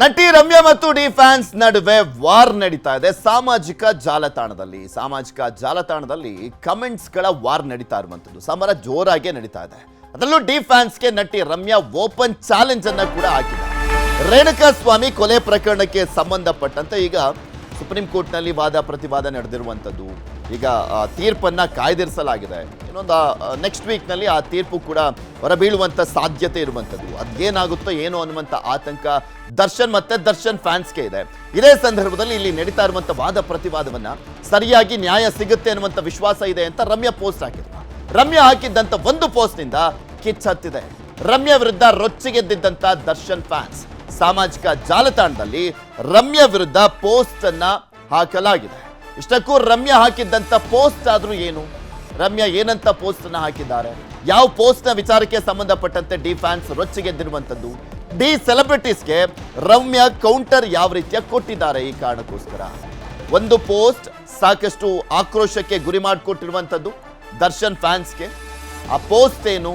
ನಟಿ ರಮ್ಯಾ ಮತ್ತು D fans ನಡುವೆ ವಾರ್ ನಡೀತಾ ಇದೆ. ಸಾಮಾಜಿಕ ಜಾಲತಾಣದಲ್ಲಿ ಸಾಮಾಜಿಕ ಜಾಲತಾಣದಲ್ಲಿ ಕಮೆಂಟ್ಸ್ಗಳ ವಾರ್ ನಡೀತಾ ಇರುವಂಥದ್ದು. ಸಮರ ಜೋರಾಗಿ ನಡೀತಾ ಇದೆ. ಅದರಲ್ಲೂ ಡಿ ಫ್ಯಾನ್ಸ್ಗೆ ನಟಿ ರಮ್ಯಾ ಓಪನ್ ಚಾಲೆಂಜ್ ಅನ್ನ ಕೂಡ ಹಾಕಿದೆ ರೇಣುಕಾ ಸ್ವಾಮಿ ಕೊಲೆ ಪ್ರಕರಣಕ್ಕೆ ಸಂಬಂಧಪಟ್ಟಂತೆ ಈಗ ಸುಪ್ರೀಂ ಕೋರ್ಟ್ನಲ್ಲಿ ವಾದ ಪ್ರತಿವಾದ ನಡೆದಿರುವಂಥದ್ದು. ಈಗ ತೀರ್ಪನ್ನ ಕಾಯ್ದಿರಿಸಲಾಗಿದೆ. ಇನ್ನೊಂದು ನೆಕ್ಸ್ಟ್ ವೀಕ್ನಲ್ಲಿ ಆ ತೀರ್ಪು ಕೂಡ ಹೊರಬೀಳುವಂಥ ಸಾಧ್ಯತೆ ಇರುವಂಥದ್ದು. ಅದೇನಾಗುತ್ತೋ ಏನೋ ಅನ್ನುವಂಥ ಆತಂಕ ದರ್ಶನ್ ಮತ್ತೆ ದರ್ಶನ್ ಫ್ಯಾನ್ಸ್ಗೆ ಇದೆ. ಇದೇ ಸಂದರ್ಭದಲ್ಲಿ ಇಲ್ಲಿ ನಡೀತಾ ಇರುವಂಥ ವಾದ ಪ್ರತಿವಾದವನ್ನ ಸರಿಯಾಗಿ ನ್ಯಾಯ ಸಿಗುತ್ತೆ ಅನ್ನುವಂಥ ವಿಶ್ವಾಸ ಇದೆ ಅಂತ ರಮ್ಯಾ ಪೋಸ್ಟ್ ಹಾಕಿದ್ರು. ರಮ್ಯಾ ಹಾಕಿದ್ದಂಥ ಒಂದು ಪೋಸ್ಟ್ನಿಂದ ಕಿಚ್ ಹತ್ತಿದೆ. ರಮ್ಯಾ ವಿರುದ್ಧ ರೊಚ್ಚಿಗೆದ್ದಿದ್ದಂಥ ದರ್ಶನ್ ಫ್ಯಾನ್ಸ್ ಸಾಮಾಜಿಕ ಜಾಲತಾಣದಲ್ಲಿ ರಮ್ಯಾ ವಿರುದ್ಧ ಪೋಸ್ಟ್ ಅನ್ನ ಹಾಕಲಾಗಿದೆ. ಇಷ್ಟಕ್ಕೂ ರಮ್ಯಾ ಹಾಕಿದ್ದಂಥ ಪೋಸ್ಟ್ ಆದ್ರೂ ಏನು? ರಮ್ಯಾ ಏನಂತ ಪೋಸ್ಟ್ ಅನ್ನ ಹಾಕಿದ್ದಾರೆ? ಯಾವ ಪೋಸ್ಟ್ನ ವಿಚಾರಕ್ಕೆ ಸಂಬಂಧಪಟ್ಟಂತೆ ಡಿ ಫ್ಯಾನ್ಸ್ ರೊಚ್ಚಿಗೆದ್ದಿರುವಂತದ್ದು ಡಿ ಸೆಲೆಬ್ರಿಟೀಸ್ಗೆ ರಮ್ಯಾ ಕೌಂಟರ್ ಯಾವ ರೀತಿಯ ಕೊಟ್ಟಿದ್ದಾರೆ ಈ ಕಾರಣಕ್ಕೋಸ್ಕರ? ಒಂದು ಪೋಸ್ಟ್ ಸಾಕಷ್ಟು ಆಕ್ರೋಶಕ್ಕೆ ಗುರಿ ಮಾಡಿಕೊಟ್ಟಿರುವಂಥದ್ದು ದರ್ಶನ್ ಫ್ಯಾನ್ಸ್ಗೆ. ಆ ಪೋಸ್ಟ್ ಏನು?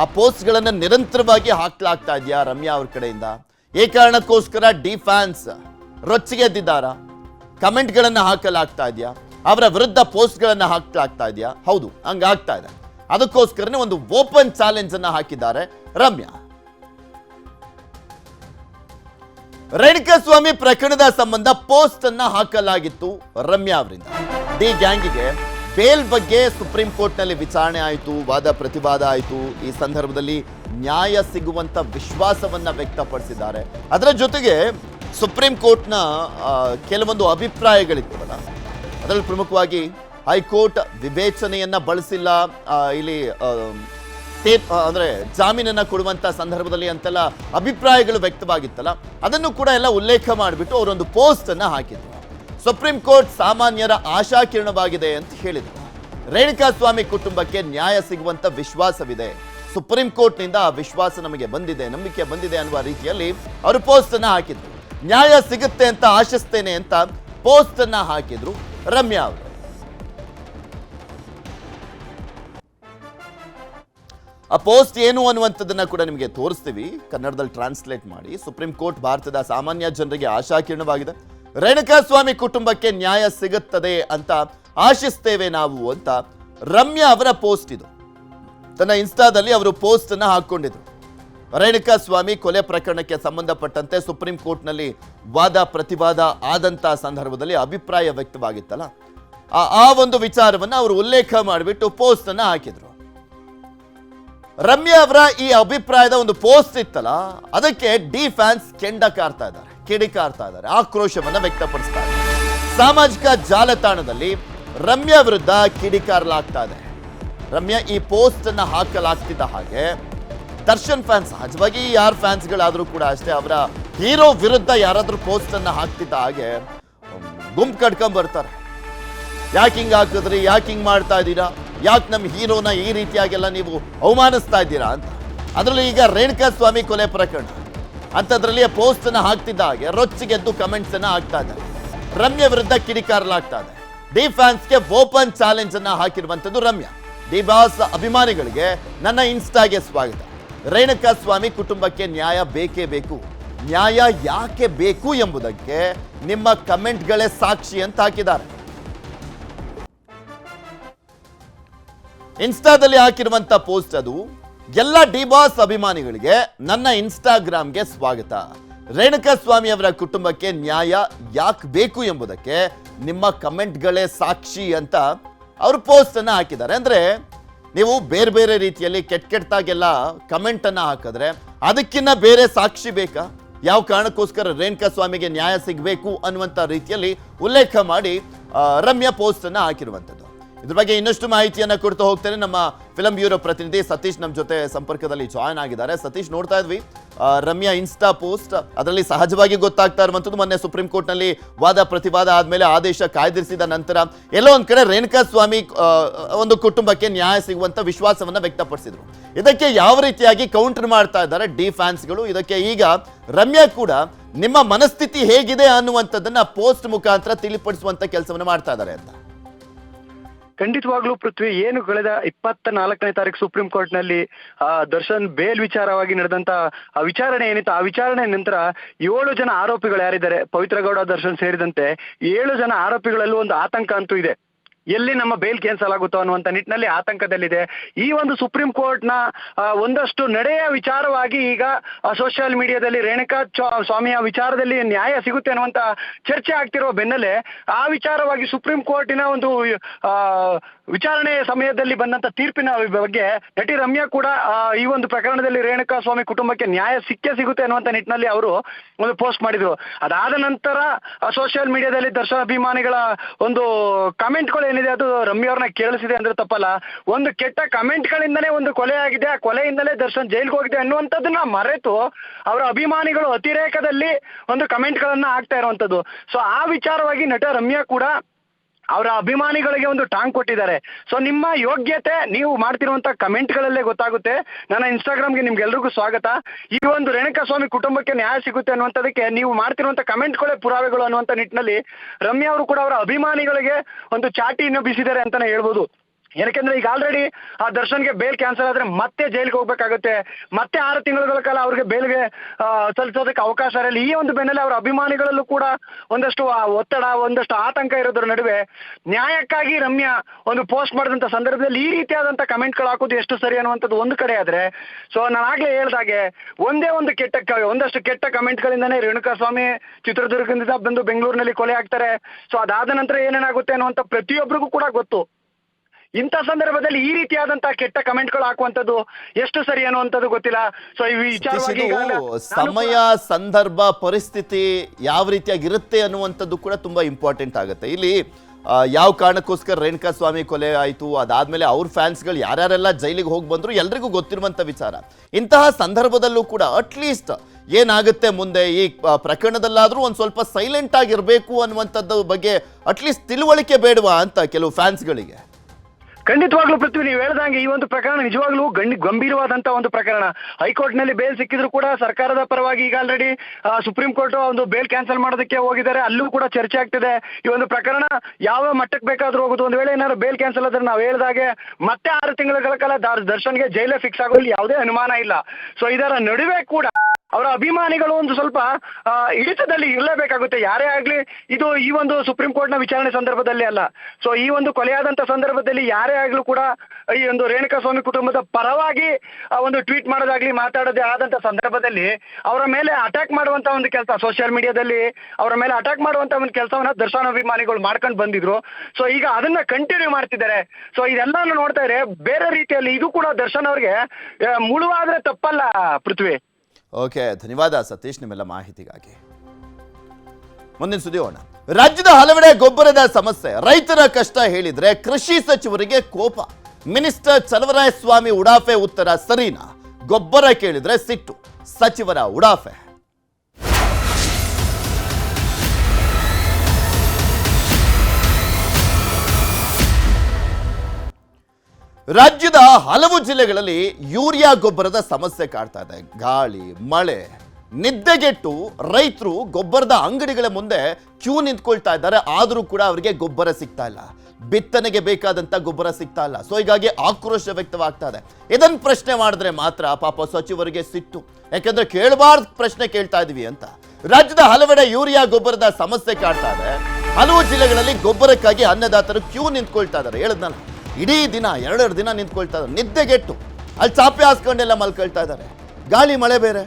ಆ ಪೋಸ್ಟ್ಗಳನ್ನು ನಿರಂತರವಾಗಿ ಹಾಕ್ಲಾಗ್ತಾ ಇದೆಯಾ ರಮ್ಯಾ ಅವ್ರ ಕಡೆಯಿಂದ? ಈ ಕಾರಣಕ್ಕೋಸ್ಕರ ಡಿ ಫ್ಯಾನ್ಸ್ ರೊಚ್ಚಿಗೆದ್ದಿದ್ದಾರಾ ಕಮೆಂಟ್ಗಳನ್ನು ಹಾಕಲಾಗ್ತಾ ಇದೆಯಾ? ಅವರ ವಿರುದ್ಧ ಪೋಸ್ಟ್ಗಳನ್ನು ಹಾಕ್ಲಾಗ್ತಾ ಇದೆಯಾ? ಹೌದು, ಹಂಗಾಗ್ತಾ ಇದೆ. ಅದಕ್ಕೋಸ್ಕರನೇ ಒಂದು ಓಪನ್ ಚಾಲೆಂಜನ್ನು ಹಾಕಿದ್ದಾರೆ ರಮ್ಯಾ. ರೇಣುಕಾ ಸ್ವಾಮಿ ಪ್ರಕರಣದ ಸಂಬಂಧ ಪೋಸ್ಟ್ ಅನ್ನ ಹಾಕಲಾಗಿತ್ತು ರಮ್ಯಾ ಅವರಿಂದ. ಡಿ ಗ್ಯಾಂಗಿಗೆ ಬೇಲ್ ಬಗ್ಗೆ ಸುಪ್ರೀಂ ಕೋರ್ಟ್ನಲ್ಲಿ ವಿಚಾರಣೆ ಆಯಿತು, ವಾದ ಪ್ರತಿವಾದ ಆಯಿತು. ಈ ಸಂದರ್ಭದಲ್ಲಿ ನ್ಯಾಯ ಸಿಗುವಂತ ವಿಶ್ವಾಸವನ್ನ ವ್ಯಕ್ತಪಡಿಸಿದ್ದಾರೆ. ಅದರ ಜೊತೆಗೆ ಸುಪ್ರೀಂ ಕೋರ್ಟ್ನ ಕೆಲವೊಂದು ಅಭಿಪ್ರಾಯಗಳಿತ್ತವಲ್ಲ, ಅದರಲ್ಲಿ ಪ್ರಮುಖವಾಗಿ ಹೈಕೋರ್ಟ್ ವಿವೇಚನೆಯನ್ನ ಬಳಸಿಲ್ಲ. ಇಲ್ಲಿ ಟೇಪ್ ಅಂದರೆ ಜಾಮೀನನ್ನು ಕೊಡುವಂಥ ಸಂದರ್ಭದಲ್ಲಿ ಅಂತೆಲ್ಲ ಅಭಿಪ್ರಾಯಗಳು ವ್ಯಕ್ತವಾಗಿತ್ತಲ್ಲ, ಅದನ್ನು ಕೂಡ ಎಲ್ಲ ಉಲ್ಲೇಖ ಮಾಡಿಬಿಟ್ಟು ಅವರೊಂದು ಪೋಸ್ಟನ್ನು ಹಾಕಿದರು. ಸುಪ್ರೀಂ ಕೋರ್ಟ್ ಸಾಮಾನ್ಯರ ಆಶಾಕಿರಣವಾಗಿದೆ ಅಂತ ಹೇಳಿದರು. ರೇಣುಕಾ ಸ್ವಾಮಿ ಕುಟುಂಬಕ್ಕೆ ನ್ಯಾಯ ಸಿಗುವಂಥ ವಿಶ್ವಾಸವಿದೆ. ಸುಪ್ರೀಂ ಕೋರ್ಟ್ನಿಂದ ಆ ವಿಶ್ವಾಸ ನಮಗೆ ಬಂದಿದೆ, ನಂಬಿಕೆ ಬಂದಿದೆ ಅನ್ನುವ ರೀತಿಯಲ್ಲಿ ಅವರು ಪೋಸ್ಟನ್ನು ಹಾಕಿದರು. ನ್ಯಾಯ ಸಿಗುತ್ತೆ ಅಂತ ಆಶಿಸ್ತೇನೆ ಅಂತ ಪೋಸ್ಟನ್ನು ಹಾಕಿದ್ರು ರಮ್ಯಾ ಅವರು. ಆ ಪೋಸ್ಟ್ ಏನು ಅನ್ನುವಂಥದ್ದನ್ನು ಕೂಡ ನಿಮಗೆ ತೋರಿಸ್ತೀವಿ. ಕನ್ನಡದಲ್ಲಿ ಟ್ರಾನ್ಸ್ಲೇಟ್ ಮಾಡಿ. ಸುಪ್ರೀಂ ಕೋರ್ಟ್ ಭಾರತದ ಸಾಮಾನ್ಯ ಜನರಿಗೆ ಆಶಾಕಿರಣವಾಗಿದೆ. ರೇಣುಕಾ ಸ್ವಾಮಿ ಕುಟುಂಬಕ್ಕೆ ನ್ಯಾಯ ಸಿಗುತ್ತದೆ ಅಂತ ಆಶಿಸ್ತೇವೆ ನಾವು ಅಂತ ರಮ್ಯಾ ಅವರ ಪೋಸ್ಟ್ ಇದು. ತನ್ನ ಇನ್ಸ್ಟಾದಲ್ಲಿ ಅವರು ಪೋಸ್ಟ್ ಅನ್ನ ಹಾಕೊಂಡಿದ್ರು ರೇಣುಕಾ ಸ್ವಾಮಿ ಕೊಲೆ ಪ್ರಕರಣಕ್ಕೆ ಸಂಬಂಧಪಟ್ಟಂತೆ ಸುಪ್ರೀಂ ಕೋರ್ಟ್ನಲ್ಲಿ ವಾದ ಪ್ರತಿವಾದ ಆದಂತ ಸಂದರ್ಭದಲ್ಲಿ ಅಭಿಪ್ರಾಯ ವ್ಯಕ್ತವಾಗಿತ್ತಲ್ಲ. ಆ- ಆ ಒಂದು ವಿಚಾರವನ್ನ ಅವರು ಉಲ್ಲೇಖ ಮಾಡಿಬಿಟ್ಟು ಪೋಸ್ಟ್ ಅನ್ನ ಹಾಕಿದ್ರು. ರಮ್ಯಾ ಅವರ ಈ ಅಭಿಪ್ರಾಯದ ಒಂದು ಪೋಸ್ಟ್ ಇತ್ತಲ್ಲ, ಅದಕ್ಕೆ ಡಿ ಫ್ಯಾನ್ಸ್ ಕೆಂಡ ಕಾರ್ತಾ ಇದ್ದಾರೆ ಕಿಡಿಕಾರ್ತಾ ಇದ್ದಾರೆ, ಆಕ್ರೋಶವನ್ನ ವ್ಯಕ್ತಪಡಿಸ್ತಾ ಇದ್ದಾರೆ. ಸಾಮಾಜಿಕ ಜಾಲತಾಣದಲ್ಲಿ ರಮ್ಯಾ ವಿರುದ್ಧ ಕಿಡಿಕಾರಲಾಗ್ತಾ ಇದೆ. ರಮ್ಯಾ ಈ ಪೋಸ್ಟ್ ಅನ್ನ ಹಾಕಲಾಗ್ತಿದ್ದ ಹಾಗೆ, ದರ್ಶನ್ ಫ್ಯಾನ್ಸ್ ಸಹಜವಾಗಿ ಯಾರ ಫ್ಯಾನ್ಸ್ಗಳಾದರೂ ಕೂಡ ಅಷ್ಟೇ, ಅವರ ಹೀರೋ ವಿರುದ್ಧ ಯಾರಾದರೂ ಪೋಸ್ಟ್ ಅನ್ನ ಹಾಕ್ತಿದ್ದ ಹಾಗೆ, ಗುಂಪು ಕಟ್ಕೊಂಡ್ ಬರ್ತಾರೆ. ಯಾಕೆ ಹಿಂಗೆ ಹಾಕಿದ್ರಿ, ಯಾಕೆ ಹಿಂಗೆ ಮಾಡ್ತಾ ಇದ್ದೀರಾ? ಯಾಕೆ ನಮ್ಮ ಹೀರೋನ ಈ ರೀತಿಯಾಗೆಲ್ಲ ನೀವು ಅವಮಾನಿಸ್ತಾ ಇದ್ದೀರಾ ಅಂತ? ಅದರಲ್ಲಿ ಈಗ ರೇಣುಕಾ ಸ್ವಾಮಿ ಕೊಲೆ ಪ್ರಕರಣ. ಅಂಥದ್ರಲ್ಲಿ ಪೋಸ್ಟ್ ಅನ್ನ ಹಾಕ್ತಿದ್ದ ಹಾಗೆ ರೊಚ್ಚಿಗೆದ್ದು ಕಮೆಂಟ್ಸನ್ನು ಹಾಕ್ತಾ ಇದೆ ರಮ್ಯ ವಿರುದ್ಧ ಕಿಡಿಕಾರಲಾಗ್ತಾ ಇದೆ. ಡಿ ಫ್ಯಾನ್ಸ್ಗೆ ಓಪನ್ ಚಾಲೆಂಜ್ ಅನ್ನ ಹಾಕಿರುವಂಥದ್ದು ರಮ್ಯಾ. ಡಿ ಬಾಸ್ ಅಭಿಮಾನಿಗಳಿಗೆ ನನ್ನ ಇನ್ಸ್ಟಾಗೆ ಸ್ವಾಗತ. ರೇಣುಕಾ ಸ್ವಾಮಿ ಕುಟುಂಬಕ್ಕೆ ನ್ಯಾಯ ಬೇಕೇ ಬೇಕು. ನ್ಯಾಯ ಯಾಕೆ ಬೇಕು ಎಂಬುದಕ್ಕೆ ನಿಮ್ಮ ಕಮೆಂಟ್ಗಳೇ ಸಾಕ್ಷಿ ಅಂತ ಹಾಕಿದ್ದಾರೆ. ಇನ್ಸ್ಟಾದಲ್ಲಿ ಹಾಕಿರುವಂತ ಪೋಸ್ಟ್ ಅದು, ಎಲ್ಲ ಡಿ ಬಾಸ್ ಅಭಿಮಾನಿಗಳಿಗೆ ನನ್ನ ಇನ್ಸ್ಟಾಗ್ರಾಮ್ಗೆ ಸ್ವಾಗತ. ರೇಣುಕಾ ಸ್ವಾಮಿ ಅವರ ಕುಟುಂಬಕ್ಕೆ ನ್ಯಾಯ ಯಾಕೆ ಬೇಕು ಎಂಬುದಕ್ಕೆ ನಿಮ್ಮ ಕಮೆಂಟ್ಗಳೇ ಸಾಕ್ಷಿ ಅಂತ ಅವರು ಪೋಸ್ಟ್ ಅನ್ನ ಹಾಕಿದ್ದಾರೆ. ಅಂದ್ರೆ ನೀವು ಬೇರೆ ಬೇರೆ ರೀತಿಯಲ್ಲಿ ಕೆಟ್ಟ ಕೆಟ್ಟದಾಗೆಲ್ಲ ಕಮೆಂಟ್ ಅನ್ನ ಹಾಕಿದ್ರೆ ಅದಕ್ಕಿನ್ನ ಬೇರೆ ಸಾಕ್ಷಿ ಬೇಕಾ? ಯಾವ ಕಾರಣಕ್ಕೋಸ್ಕರ ರೇಣುಕಾ ಸ್ವಾಮಿಗೆ ನ್ಯಾಯ ಸಿಗಬೇಕು ಅನ್ನುವಂಥ ರೀತಿಯಲ್ಲಿ ಉಲ್ಲೇಖ ಮಾಡಿ ರಮ್ಯ ಪೋಸ್ಟ್ ಅನ್ನ ಹಾಕಿರುವಂಥದ್ದು. ಇದ್ರ ಬಗ್ಗೆ ಇನ್ನಷ್ಟು ಮಾಹಿತಿಯನ್ನ ಕೊಡ್ತಾ ಹೋಗ್ತೇನೆ. ನಮ್ಮ ಫಿಲಂ ಬ್ಯೂರೋ ಪ್ರತಿನಿಧಿ ಸತೀಶ್ ನಮ್ಮ ಜೊತೆ ಸಂಪರ್ಕದಲ್ಲಿ ಜಾಯ್ನ್ ಆಗಿದ್ದಾರೆ. ಸತೀಶ್, ನೋಡ್ತಾ ಇದ್ವಿ. ರಮ್ಯಾ ಇನ್ಸ್ಟಾ ಪೋಸ್ಟ್ ಅದರಲ್ಲಿ ಸಹಜವಾಗಿ ಗೊತ್ತಾಗ್ತಾ ಇರುವಂಥದ್ದು. ಮೊನ್ನೆ ಸುಪ್ರೀಂ ಕೋರ್ಟ್ನಲ್ಲಿ ವಾದ ಪ್ರತಿವಾದ ಆದ್ಮೇಲೆ ಆದೇಶ ಕಾಯ್ದಿರಿಸಿದ ನಂತರ ಎಲ್ಲೋ ಒಂದ್ ಕಡೆ ರೇಣುಕಾ ಸ್ವಾಮಿ ಒಂದು ಕುಟುಂಬಕ್ಕೆ ನ್ಯಾಯ ಸಿಗುವಂತ ವಿಶ್ವಾಸವನ್ನ ವ್ಯಕ್ತಪಡಿಸಿದ್ರು. ಇದಕ್ಕೆ ಯಾವ ರೀತಿಯಾಗಿ ಕೌಂಟರ್ ಮಾಡ್ತಾ ಇದ್ದಾರೆ ಡಿ ಫ್ಯಾನ್ಸ್ಗಳು ಇದಕ್ಕೆ ಈಗ ರಮ್ಯಾ ಕೂಡ ನಿಮ್ಮ ಮನಸ್ಥಿತಿ ಹೇಗಿದೆ ಅನ್ನುವಂಥದ್ದನ್ನ ಪೋಸ್ಟ್ ಮುಖಾಂತರ ತಿಳಿಪಡಿಸುವಂತ ಕೆಲಸವನ್ನು ಮಾಡ್ತಾ ಇದ್ದಾರೆ ಅಂತ. ಖಂಡಿತವಾಗ್ಲೂ ಪೃಥ್ವಿ ಏನು ಕಳೆದ ಇಪ್ಪತ್ತ ನಾಲ್ಕನೇ ತಾರೀಕು ಸುಪ್ರೀಂ ಕೋರ್ಟ್ನಲ್ಲಿ ಆ, ದರ್ಶನ್ ಬೇಲ್ ವಿಚಾರವಾಗಿ ನಡೆದಂತ ಆ ವಿಚಾರಣೆ ಏನಿತ್ತು ಆ ವಿಚಾರಣೆ ನಂತರ ಏಳು ಜನ ಆರೋಪಿಗಳು ಯಾರಿದ್ದಾರೆ? ಪವಿತ್ರ ಗೌಡ ದರ್ಶನ್ ಸೇರಿದಂತೆ ಏಳು ಜನ ಆರೋಪಿಗಳಲ್ಲೂ ಒಂದು ಆತಂಕ ಅಂತೂ ಇದೆ. ಎಲ್ಲಿ ನಮ್ಮ ಬೇಲ್ ಕ್ಯಾನ್ಸಲ್ ಆಗುತ್ತೋ ಅನ್ನುವಂಥ ನಿಟ್ಟಿನಲ್ಲಿ ಆತಂಕದಲ್ಲಿದೆ. ಈ ಒಂದು ಸುಪ್ರೀಂ ಕೋರ್ಟ್ನ ಒಂದಷ್ಟು ನಡೆಯ ವಿಚಾರವಾಗಿ ಈಗ ಸೋಷಿಯಲ್ ಮೀಡಿಯಾದಲ್ಲಿ ರೇಣುಕಾ ಸ್ವಾಮಿಯ ವಿಚಾರದಲ್ಲಿ ನ್ಯಾಯ ಸಿಗುತ್ತೆ ಅನ್ನುವಂತ ಚರ್ಚೆ ಆಗ್ತಿರುವ ಬೆನ್ನಲ್ಲೇ, ಆ ವಿಚಾರವಾಗಿ ಸುಪ್ರೀಂ ಕೋರ್ಟಿನ ಒಂದು ವಿಚಾರಣೆ ಸಮಯದಲ್ಲಿ ಬಂದಂತ ತೀರ್ಪಿನ ಬಗ್ಗೆ ನಟಿ ರಮ್ಯಾ ಕೂಡ ಈ ಒಂದು ಪ್ರಕರಣದಲ್ಲಿ ರೇಣುಕಾ ಸ್ವಾಮಿ ಕುಟುಂಬಕ್ಕೆ ನ್ಯಾಯ ಸಿಕ್ಕೇ ಸಿಗುತ್ತೆ ಅನ್ನುವಂತ ನಿಟ್ಟಿನಲ್ಲಿ ಅವರು ಒಂದು ಪೋಸ್ಟ್ ಮಾಡಿದ್ರು. ಅದಾದ ನಂತರ ಸೋಷಿಯಲ್ ಮೀಡಿಯಾದಲ್ಲಿ ದರ್ಶನ ಅಭಿಮಾನಿಗಳ ಒಂದು ಕಮೆಂಟ್ಗಳು ಏನಿದೆ ಅದು ರಮ್ಯಾ ಅವ್ರನ್ನ ಕೇಳಿಸಿದೆ ಅಂದ್ರೆ ತಪ್ಪಲ್ಲ. ಒಂದು ಕೆಟ್ಟ ಕಮೆಂಟ್ಗಳಿಂದನೇ ಒಂದು ಕೊಲೆ ಆಗಿದೆ. ಆ ಕೊಲೆಯಿಂದಲೇ ದರ್ಶನ್ ಜೈಲ್ಗೆ ಹೋಗಿದೆ ಅನ್ನುವಂಥದ್ದನ್ನ ಮರೆತು ಅವರ ಅಭಿಮಾನಿಗಳು ಅತಿರೇಕದಲ್ಲಿ ಒಂದು ಕಮೆಂಟ್ಗಳನ್ನ ಹಾಕ್ತಾ ಇರುವಂತದ್ದು ಸೊ ಆ ವಿಚಾರವಾಗಿ ನಟ ರಮ್ಯಾ ಕೂಡ ಅವರ ಅಭಿಮಾನಿಗಳಿಗೆ ಒಂದು ಟಾಂಗ್ ಕೊಟ್ಟಿದ್ದಾರೆ. ಸೊ ನಿಮ್ಮ ಯೋಗ್ಯತೆ ನೀವು ಮಾಡ್ತಿರುವಂತ ಕಮೆಂಟ್ಗಳಲ್ಲೇ ಗೊತ್ತಾಗುತ್ತೆ. ನನ್ನ ಇನ್ಸ್ಟಾಗ್ರಾಮ್ಗೆ ನಿಮ್ಗೆಲ್ರಿಗೂ ಸ್ವಾಗತ. ಈ ಒಂದು ರೇಣುಕಾ ಸ್ವಾಮಿ ಕುಟುಂಬಕ್ಕೆ ನ್ಯಾಯ ಸಿಗುತ್ತೆ ಅನ್ನುವಂಥದಕ್ಕೆ ನೀವು ಮಾಡ್ತಿರುವಂತ ಕಮೆಂಟ್ಗಳೇ ಪುರಾವೆಗಳು ಅನ್ನುವಂಥ ನಿಟ್ಟಿನಲ್ಲಿ ರಮ್ಯಾ ಅವರು ಕೂಡ ಅವರ ಅಭಿಮಾನಿಗಳಿಗೆ ಒಂದು ಚಾಟಿಯನ್ನು ಬೀಸಿದ್ದಾರೆ ಅಂತಾನೆ ಹೇಳ್ಬೋದು. ಯಾಕೆಂದ್ರೆ ಈಗ ಆಲ್ರೆಡಿ ಆ ದರ್ಶನ್ಗೆ ಬೇಲ್ ಕ್ಯಾನ್ಸಲ್ ಆದ್ರೆ ಮತ್ತೆ ಜೈಲಿಗೆ ಹೋಗ್ಬೇಕಾಗುತ್ತೆ. ಮತ್ತೆ ಆರು ತಿಂಗಳುಗಳ ಕಾಲ ಅವ್ರಿಗೆ ಬೇಲ್ಗೆ ಸಲ್ಲಿಸೋದಕ್ಕೆ ಅವಕಾಶ ಇರಲಿ ಈ ಒಂದು ಬೆನ್ನಲ್ಲೇ ಅವರ ಅಭಿಮಾನಿಗಳಲ್ಲೂ ಕೂಡ ಒಂದಷ್ಟು ಒತ್ತಡ, ಒಂದಷ್ಟು ಆತಂಕ ಇರೋದ್ರ ನಡುವೆ ನ್ಯಾಯಕ್ಕಾಗಿ ರಮ್ಯಾ ಒಂದು ಪೋಸ್ಟ್ ಮಾಡಿದಂತ ಸಂದರ್ಭದಲ್ಲಿ ಈ ರೀತಿಯಾದಂತ ಕಮೆಂಟ್ಗಳು ಹಾಕೋದು ಎಷ್ಟು ಸರಿ ಅನ್ನುವಂಥದ್ದು ಒಂದು ಕಡೆ ಆದ್ರೆ ಸೊ ನಾನು ಆಗ್ಲೇ ಹೇಳ್ದಾಗೆ ಒಂದೇ ಒಂದು ಕೆಟ್ಟ ಒಂದಷ್ಟು ಕೆಟ್ಟ ಕಮೆಂಟ್ಗಳಿಂದನೇ ರೇಣುಕಾ ಸ್ವಾಮಿ ಚಿತ್ರದುರ್ಗದಿಂದ ಬಂದು ಬೆಂಗಳೂರಿನಲ್ಲಿ ಕೊಲೆ ಆಗ್ತಾರೆ. ಸೊ ಅದಾದ ನಂತರ ಏನೇನಾಗುತ್ತೆ ಅನ್ನುವಂಥ ಪ್ರತಿಯೊಬ್ಬರಿಗೂ ಕೂಡ ಗೊತ್ತು. ಇಂಥ ಸಂದರ್ಭದಲ್ಲಿ ಈ ರೀತಿಯಾದಂತಹ ಕೆಟ್ಟ ಕಮೆಂಟ್ಗಳು ಹಾಕುವಂಥದ್ದು ಎಷ್ಟು ಸರಿ ಅನ್ನುವಂಥದ್ದು ಗೊತ್ತಿಲ್ಲ. ಸೊ ಈ ವಿಚಾರವಾಗಿ ಇದು ಈಗಾಗಲೇ ನಾನು ಸಮಯ ಸಂದರ್ಭ ಪರಿಸ್ಥಿತಿ ಯಾವ ರೀತಿಯಾಗಿರುತ್ತೆ ಅನ್ನುವಂಥದ್ದು ಕೂಡ ತುಂಬಾ ಇಂಪಾರ್ಟೆಂಟ್ ಆಗುತ್ತೆ. ಇಲ್ಲಿ ಆ, ಯಾವ ಕಾರಣಕ್ಕೋಸ್ಕರ ರೇಣುಕಾ ಸ್ವಾಮಿ ಕೊಲೆ ಆಯಿತು ಅದಾದ್ಮೇಲೆ ಅವ್ರ ಫ್ಯಾನ್ಸ್ಗಳು ಯಾರ್ಯಾರೆಲ್ಲ ಜೈಲಿಗೆ ಹೋಗಿ ಬಂದ್ರು ಎಲ್ರಿಗೂ ಗೊತ್ತಿರುವಂಥ ವಿಚಾರ. ಇಂತಹ ಸಂದರ್ಭದಲ್ಲೂ ಕೂಡ ಅಟ್ಲೀಸ್ಟ್ ಏನಾಗುತ್ತೆ ಮುಂದೆ? ಈ ಆ, ಪ್ರಕರಣದಲ್ಲಾದ್ರೂ ಒಂದು ಸ್ವಲ್ಪ ಸೈಲೆಂಟ್ ಆಗಿರಬೇಕು ಅನ್ನುವಂಥದ್ದು ಬಗ್ಗೆ ಅಟ್ಲೀಸ್ಟ್ ತಿಳುವಳಿಕೆ ಬೇಡವಾ ಅಂತ ಕೆಲವು ಫ್ಯಾನ್ಸ್ಗಳಿಗೆ. ಖಂಡಿತವಾಗ್ಲೂ ಪೃಥ್ವಿ, ನೀವು ಹೇಳ್ದಂಗೆ ಈ ಒಂದು ಪ್ರಕರಣ ನಿಜವಾಗ್ಲೂ ಗಂಡಿ, ಗಂಭೀರವಾದಂತ ಒಂದು ಪ್ರಕರಣ. ಹೈಕೋರ್ಟ್ನಲ್ಲಿ ಬೇಲ್ ಸಿಕ್ಕಿದ್ರು ಕೂಡ ಸರ್ಕಾರದ ಪರವಾಗಿ ಈಗ ಆಲ್ರೆಡಿ ಸುಪ್ರೀಂ ಕೋರ್ಟ್ ಒಂದು ಬೇಲ್ ಕ್ಯಾನ್ಸಲ್ ಮಾಡೋದಕ್ಕೆ ಹೋಗಿದ್ದಾರೆ. ಅಲ್ಲೂ ಕೂಡ ಚರ್ಚೆ ಆಗ್ತಿದೆ. ಈ ಒಂದು ಪ್ರಕರಣ ಯಾವ ಮಟ್ಟಕ್ಕೆ ಬೇಕಾದ್ರೂ ಹೋಗುದು. ಒಂದು ವೇಳೆ ಏನಾದ್ರು ಬೇಲ್ ಕ್ಯಾನ್ಸಲ್ ಆದ್ರೆ ನಾವು ಹೇಳ್ದಾಗೆ ಮತ್ತೆ ಆರು ತಿಂಗಳ ಕಾಲ ದಾರ್- ದರ್ಶನ್ಗೆ ಜೈಲೇ ಫಿಕ್ಸ್ ಆಗೋದ್ರಲ್ಲಿ ಯಾವುದೇ ಅನುಮಾನ ಇಲ್ಲ. ಸೊ ಇದರ ನಡುವೆ ಕೂಡ ಅವರ ಅಭಿಮಾನಿಗಳು ಒಂದು ಸ್ವಲ್ಪ ಹಿಡಿತದಲ್ಲಿ ಇರಲೇಬೇಕಾಗುತ್ತೆ. ಯಾರೇ ಆಗಲಿ ಇದು ಈ ಒಂದು ಸುಪ್ರೀಂ ಕೋರ್ಟ್ನ ವಿಚಾರಣೆ ಸಂದರ್ಭದಲ್ಲಿ ಅಲ್ಲ. ಸೊ ಈ ಒಂದು ಕೊಲೆಯಾದಂತ ಸಂದರ್ಭದಲ್ಲಿ ಯಾರೇ ಆಗಲೂ ಕೂಡ ಈ ಒಂದು ರೇಣುಕಾ ಸ್ವಾಮಿ ಕುಟುಂಬದ ಪರವಾಗಿ ಆ, ಒಂದು ಟ್ವೀಟ್ ಮಾಡೋದಾಗ್ಲಿ ಮಾತಾಡೋದೇ ಆದಂತ ಸಂದರ್ಭದಲ್ಲಿ ಅವರ ಮೇಲೆ ಅಟ್ಯಾಕ್ ಮಾಡುವಂತ ಒಂದು ಕೆಲಸ ಸೋಷಿಯಲ್ ಮೀಡಿಯಾದಲ್ಲಿ ಅವರ ಮೇಲೆ ಅಟ್ಯಾಕ್ ಮಾಡುವಂತ ಒಂದು ಕೆಲಸವನ್ನ ದರ್ಶನ ಅಭಿಮಾನಿಗಳು ಮಾಡ್ಕೊಂಡು ಬಂದಿದ್ರು. ಸೊ ಈಗ ಅದನ್ನ ಕಂಟಿನ್ಯೂ ಮಾಡ್ತಿದ್ದಾರೆ. ಸೊ ಇದೆಲ್ಲಾನು ನೋಡ್ತಾ ಇದ್ರೆ ಬೇರೆ ರೀತಿಯಲ್ಲಿ ಇದು ಕೂಡ ದರ್ಶನ್ ಅವ್ರಿಗೆ ಮುಳುವಾದ್ರೆ ತಪ್ಪಲ್ಲ ಪೃಥ್ವಿ. ಓಕೆ, ಧನ್ಯವಾದ ಸತೀಶ್ ನಿಮ್ಮೆಲ್ಲ ಮಾಹಿತಿಗಾಗಿ. ಮುಂದಿನ ಸುದ್ದಿ ಹೋಗೋಣ ರಾಜ್ಯದ ಹಲವೆಡೆ ಗೊಬ್ಬರದ ಸಮಸ್ಯೆ. ರೈತರ ಕಷ್ಟ ಹೇಳಿದ್ರೆ ಕೃಷಿ ಸಚಿವರಿಗೆ ಕೋಪ. ಮಿನಿಸ್ಟರ್ ಚಲವರಾಯಸ್ವಾಮಿ ಉಡಾಫೆ ಉತ್ತರ ಸರಿನಾ? ಗೊಬ್ಬರ ಕೇಳಿದ್ರೆ ಸಿಟ್ಟು. ಸಚಿವರ ಉಡಾಫೆ. ರಾಜ್ಯದ ಹಲವು ಜಿಲ್ಲೆಗಳಲ್ಲಿ ಯೂರಿಯಾ ಗೊಬ್ಬರದ ಸಮಸ್ಯೆ ಕಾಡ್ತಾ ಇದೆ. ಗಾಳಿ, ಮಳೆ, ನಿದ್ದೆಗೆಟ್ಟು ರೈತರು ಗೊಬ್ಬರದ ಅಂಗಡಿಗಳ ಮುಂದೆ ಕ್ಯೂ ನಿಂತ್ಕೊಳ್ತಾ ಇದ್ದಾರೆ. ಆದರೂ ಕೂಡ ಅವರಿಗೆ ಗೊಬ್ಬರ ಸಿಗ್ತಾ ಇಲ್ಲ. ಬಿತ್ತನೆಗೆ ಬೇಕಾದಂತ ಗೊಬ್ಬರ ಸಿಗ್ತಾ ಇಲ್ಲ. ಸೊ ಹೀಗಾಗಿ ಆಕ್ರೋಶ ವ್ಯಕ್ತವಾಗ್ತಾ ಇದೆ. ಇದನ್ನ ಪ್ರಶ್ನೆ ಮಾಡಿದ್ರೆ ಮಾತ್ರ ಪಾಪ ಸಚಿವರಿಗೆ ಸಿಟ್ಟು. ಯಾಕಂದ್ರೆ ಕೇಳಬಾರ್ದು ಪ್ರಶ್ನೆ ಕೇಳ್ತಾ ಇದೀವಿ ಅಂತ. ರಾಜ್ಯದ ಹಲವೆಡೆ ಯೂರಿಯಾ ಗೊಬ್ಬರದ ಸಮಸ್ಯೆ ಕಾಡ್ತಾ ಇದೆ. ಹಲವು ಜಿಲ್ಲೆಗಳಲ್ಲಿ ಗೊಬ್ಬರಕ್ಕಾಗಿ ಅನ್ನದಾತರು ಕ್ಯೂ ನಿಂತ್ಕೊಳ್ತಾ ಇದ್ದಾರೆ. ಹೇಳದ್ನಲ್ಲ. ಇಡೀ ದಿನ, ಎರಡೆರಡು ದಿನ ನಿಂತ್ಕೊಳ್ತಾ ಇದ್ದಾರೆ. ನಿದ್ದೆಗೆಟ್ಟು. ಅಲ್ಲಿ ಚಾಪೆ ಹಾಸ್ಕೊಂಡೆಲ್ಲ ಮಲ್ಕೊಳ್ತಾ ಇದ್ದಾರೆ. ಗಾಳಿ ಮಳೆ ಬೇರೆ.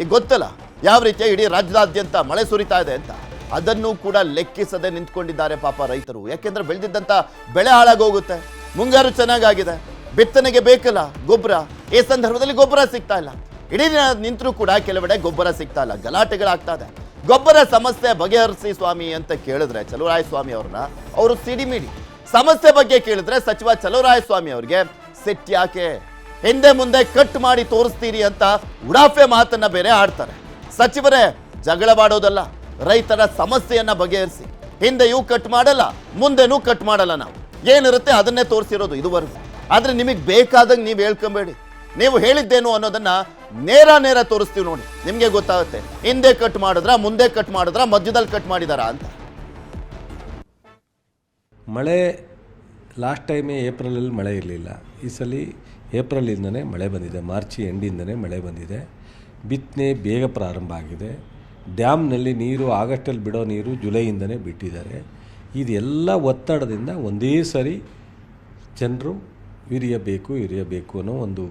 ಈಗ ಗೊತ್ತಲ್ಲ, ಯಾವ ರೀತಿಯ ಇಡೀ ರಾಜ್ಯದಾದ್ಯಂತ ಮಳೆ ಸುರಿತಾ ಇದೆ ಅಂತ. ಅದನ್ನು ಕೂಡ ಲೆಕ್ಕಿಸದೆ ನಿಂತ್ಕೊಂಡಿದ್ದಾರೆ ಪಾಪ ರೈತರು. ಯಾಕೆಂದ್ರೆ ಬೆಳೆದಿದ್ದಂಥ ಬೆಳೆ ಹಾಳಾಗೋಗುತ್ತೆ. ಮುಂಗಾರು ಚೆನ್ನಾಗಾಗಿದೆ. ಬಿತ್ತನೆಗೆ ಬೇಕಲ್ಲ, ಗೊಬ್ಬರ. ಈ ಸಂದರ್ಭದಲ್ಲಿ ಗೊಬ್ಬರ ಸಿಗ್ತಾ ಇಲ್ಲ. ಇಡೀ ದಿನ ನಿಂತರೂ ಕೂಡ ಕೆಲವೆಡೆ ಗೊಬ್ಬರ ಸಿಗ್ತಾ ಇಲ್ಲ. ಗಲಾಟೆಗಳಾಗ್ತಾ ಇದೆ. ಗೊಬ್ಬರ ಸಮಸ್ಯೆ ಬಗೆಹರಿಸಿ ಸ್ವಾಮಿ ಅಂತ ಕೇಳಿದ್ರೆ ಚಲುವರಾಯ ಸ್ವಾಮಿ ಅವ್ರನ್ನ, ಅವರು ಸಿಡಿಮಿಡಿ. ಸಮಸ್ಯೆ ಬಗ್ಗೆ ಕೇಳಿದ್ರೆ ಸಚಿವ ಚಲೋರಾಯಸ್ವಾಮಿ ಅವರಿಗೆ ಸಿಟ್ಟು ಯಾಕೆ? ಹಿಂದೆ ಮುಂದೆ ಕಟ್ ಮಾಡಿ ತೋರಿಸ್ತೀರಿ ಅಂತ ಉಡಾಫೆ ಮಾತನ್ನ ಬೇರೆ ಆಡ್ತಾರೆ. ಸಚಿವರೇ, ಜಗಳ ಮಾಡೋದಲ್ಲ, ರೈತರ ಸಮಸ್ಯೆಯನ್ನ ಬಗೆಹರಿಸಿ. ಹಿಂದೆಯೂ ಕಟ್ ಮಾಡಲ್ಲ, ಮುಂದೆನೂ ಕಟ್ ಮಾಡಲ್ಲ ನಾವು. ಏನಿರುತ್ತೆ ಅದನ್ನೇ ತೋರಿಸಿರೋದು ಇದುವರೆಗೂ. ಆದ್ರೆ ನಿಮಗೆ ಬೇಕಾದಂಗೆ ನೀವು ಹೇಳ್ಕೊಂಬೇಡಿ. ನೀವು ಹೇಳಿದ್ದೇನು ಅನ್ನೋದನ್ನ ನೇರ ನೇರ ತೋರಿಸ್ತೀವಿ ನೋಡಿ. ನಿಮಗೆ ಗೊತ್ತಾಗುತ್ತೆ. ಹಿಂದೆ ಕಟ್ ಮಾಡಿದ್ರ, ಮುಂದೆ ಕಟ್ ಮಾಡಿದ್ರ, ಮಧ್ಯದಲ್ಲಿ ಕಟ್ ಮಾಡಿದಾರ ಅಂತ. ಮಳೆ ಲಾಸ್ಟ್ ಟೈಮೇ ಏಪ್ರಿಲಲ್ಲಿ ಮಳೆ ಇರಲಿಲ್ಲ. ಈ ಸಲ ಏಪ್ರಿಲಿಂದನೇ ಮಳೆ ಬಂದಿದೆ. ಮಾರ್ಚ್ ಎಂಡಿಂದನೇ ಮಳೆ ಬಂದಿದೆ. ಬಿತ್ತನೆ ಬೇಗ ಪ್ರಾರಂಭ ಆಗಿದೆ. ಡ್ಯಾಮ್ನಲ್ಲಿ ನೀರು, ಆಗಸ್ಟಲ್ಲಿ ಬಿಡೋ ನೀರು ಜುಲೈಯಿಂದನೇ ಬಿಟ್ಟಿದ್ದಾರೆ. ಇದೆಲ್ಲ ಒತ್ತಡದಿಂದ ಒಂದೇ ಸರಿ ಜನರು ಇರಿಯಬೇಕು ಇರಿಯಬೇಕು ಅನ್ನೋ ಒಂದು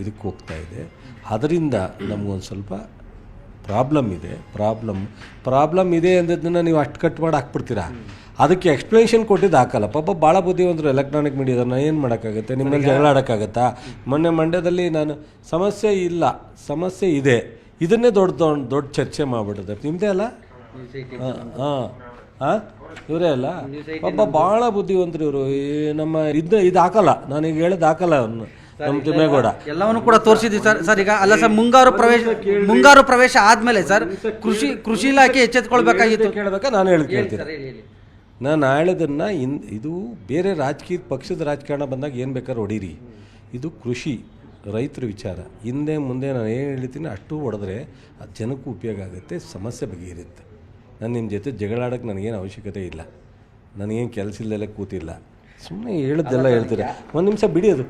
ಇದಕ್ಕೆ ಹೋಗ್ತಾ ಇದೆ. ಅದರಿಂದ ನಮಗೊಂದು ಸ್ವಲ್ಪ ಪ್ರಾಬ್ಲಮ್ ಇದೆ. ಪ್ರಾಬ್ಲಮ್ ಪ್ರಾಬ್ಲಮ್ ಇದೆ ಅಂದದನ್ನ ನೀವು ಅಷ್ಟು ಕಟ್ ಮಾಡಿ ಹಾಕ್ಬಿಡ್ತೀರಾ? ಅದಕ್ಕೆ ಎಕ್ಸ್ಪ್ಲನೇಷನ್ ಕೊಟ್ಟಿದ್ದು ಹಾಕಲ್ಲ. ಪಾಪ ಭಾಳ ಬುದ್ಧಿವಂತರು ಎಲೆಕ್ಟ್ರಾನಿಕ್ ಮೀಡಿಯಾದನ್ನ ಏನು ಮಾಡೋಕ್ಕಾಗುತ್ತೆ? ನಿಮ್ಮಲ್ಲಿ ಜಗಳ ಆಡೋಕ್ಕಾಗತ್ತಾ? ಮೊನ್ನೆ ಮಂಡ್ಯದಲ್ಲಿ ನಾನು ಸಮಸ್ಯೆ ಇಲ್ಲ ಸಮಸ್ಯೆ ಇದೆ. ಇದನ್ನೇ ದೊಡ್ಡ ದೊಡ್ಡ ದೊಡ್ಡ ಚರ್ಚೆ ಮಾಡಿಬಿಟ್ಟಿದೆ ನಿಮ್ಮದೇ ಅಲ್ಲ? ಹಾಂ ಹಾಂ. ಹಾಂ ಇವರೇ ಅಲ್ಲ? ಪಾಪ ಭಾಳ ಬುದ್ಧಿವಂತರು ಇವರು. ಈ ನಮ್ಮ ಇದು ಇದು ಹಾಕಲ್ಲ. ನಾನೀಗ ಹೇಳಿದ್ದು ಹಾಕಲ್ಲ ಅವ್ನು ನಮ್ಮ ತಿಮ್ಮೇಗೌಡ. ಎಲ್ಲವನ್ನು ಕೂಡ ತೋರಿಸಿದ್ವಿ ಸರ್. ಸರ್ ಈಗ ಅಲ್ಲ ಸರ್ ಮುಂಗಾರು ಪ್ರವೇಶ ಮುಂಗಾರು ಪ್ರವೇಶ ಆದಮೇಲೆ ಸರ್ ಕೃಷಿ ಕೃಷಿ ಇಲಾಖೆ ಎಚ್ಚೆತ್ಕೊಳ್ಬೇಕಾಗಿತ್ತು. ಕೇಳಬೇಕಾ ನಾನು ಹೇಳಿ ಕೇಳ್ತೀನಿ ನಾನು ಹೇಳಿದನ್ನು ಇನ್ ಇದು ಬೇರೆ ರಾಜಕೀಯ ಪಕ್ಷದ ರಾಜಕಾರಣ ಬಂದಾಗ ಏನು ಬೇಕಾದ್ರೆ ಹೊಡೀರಿ. ಇದು ಕೃಷಿ ರೈತರ ವಿಚಾರ. ಹಿಂದೆ ಮುಂದೆ ನಾನು ಏನು ಹೇಳ್ತೀನಿ ಅಷ್ಟು ಹೊಡೆದ್ರೆ ಅದು ಜನಕ್ಕೂ ಉಪಯೋಗ ಆಗುತ್ತೆ ಸಮಸ್ಯೆ ಬಗೆಹರಿಯುತ್ತೆ. ನಾನು ನಿಮ್ಮ ಜೊತೆ ಜಗಳಾಡೋಕ್ಕೆ ನನಗೇನು ಅವಶ್ಯಕತೆ ಇಲ್ಲ. ನನಗೇನು ಕೆಲಸ ಇಲ್ಲದಲ್ಲೇ ಕೂತಿಲ್ಲ. ಸುಮ್ಮನೆ ಹೇಳಿದ್ದೆಲ್ಲ ಹೇಳ್ತೀರಾ? ಒಂದು ನಿಮಿಷ ಬಿಡಿ ಅದು.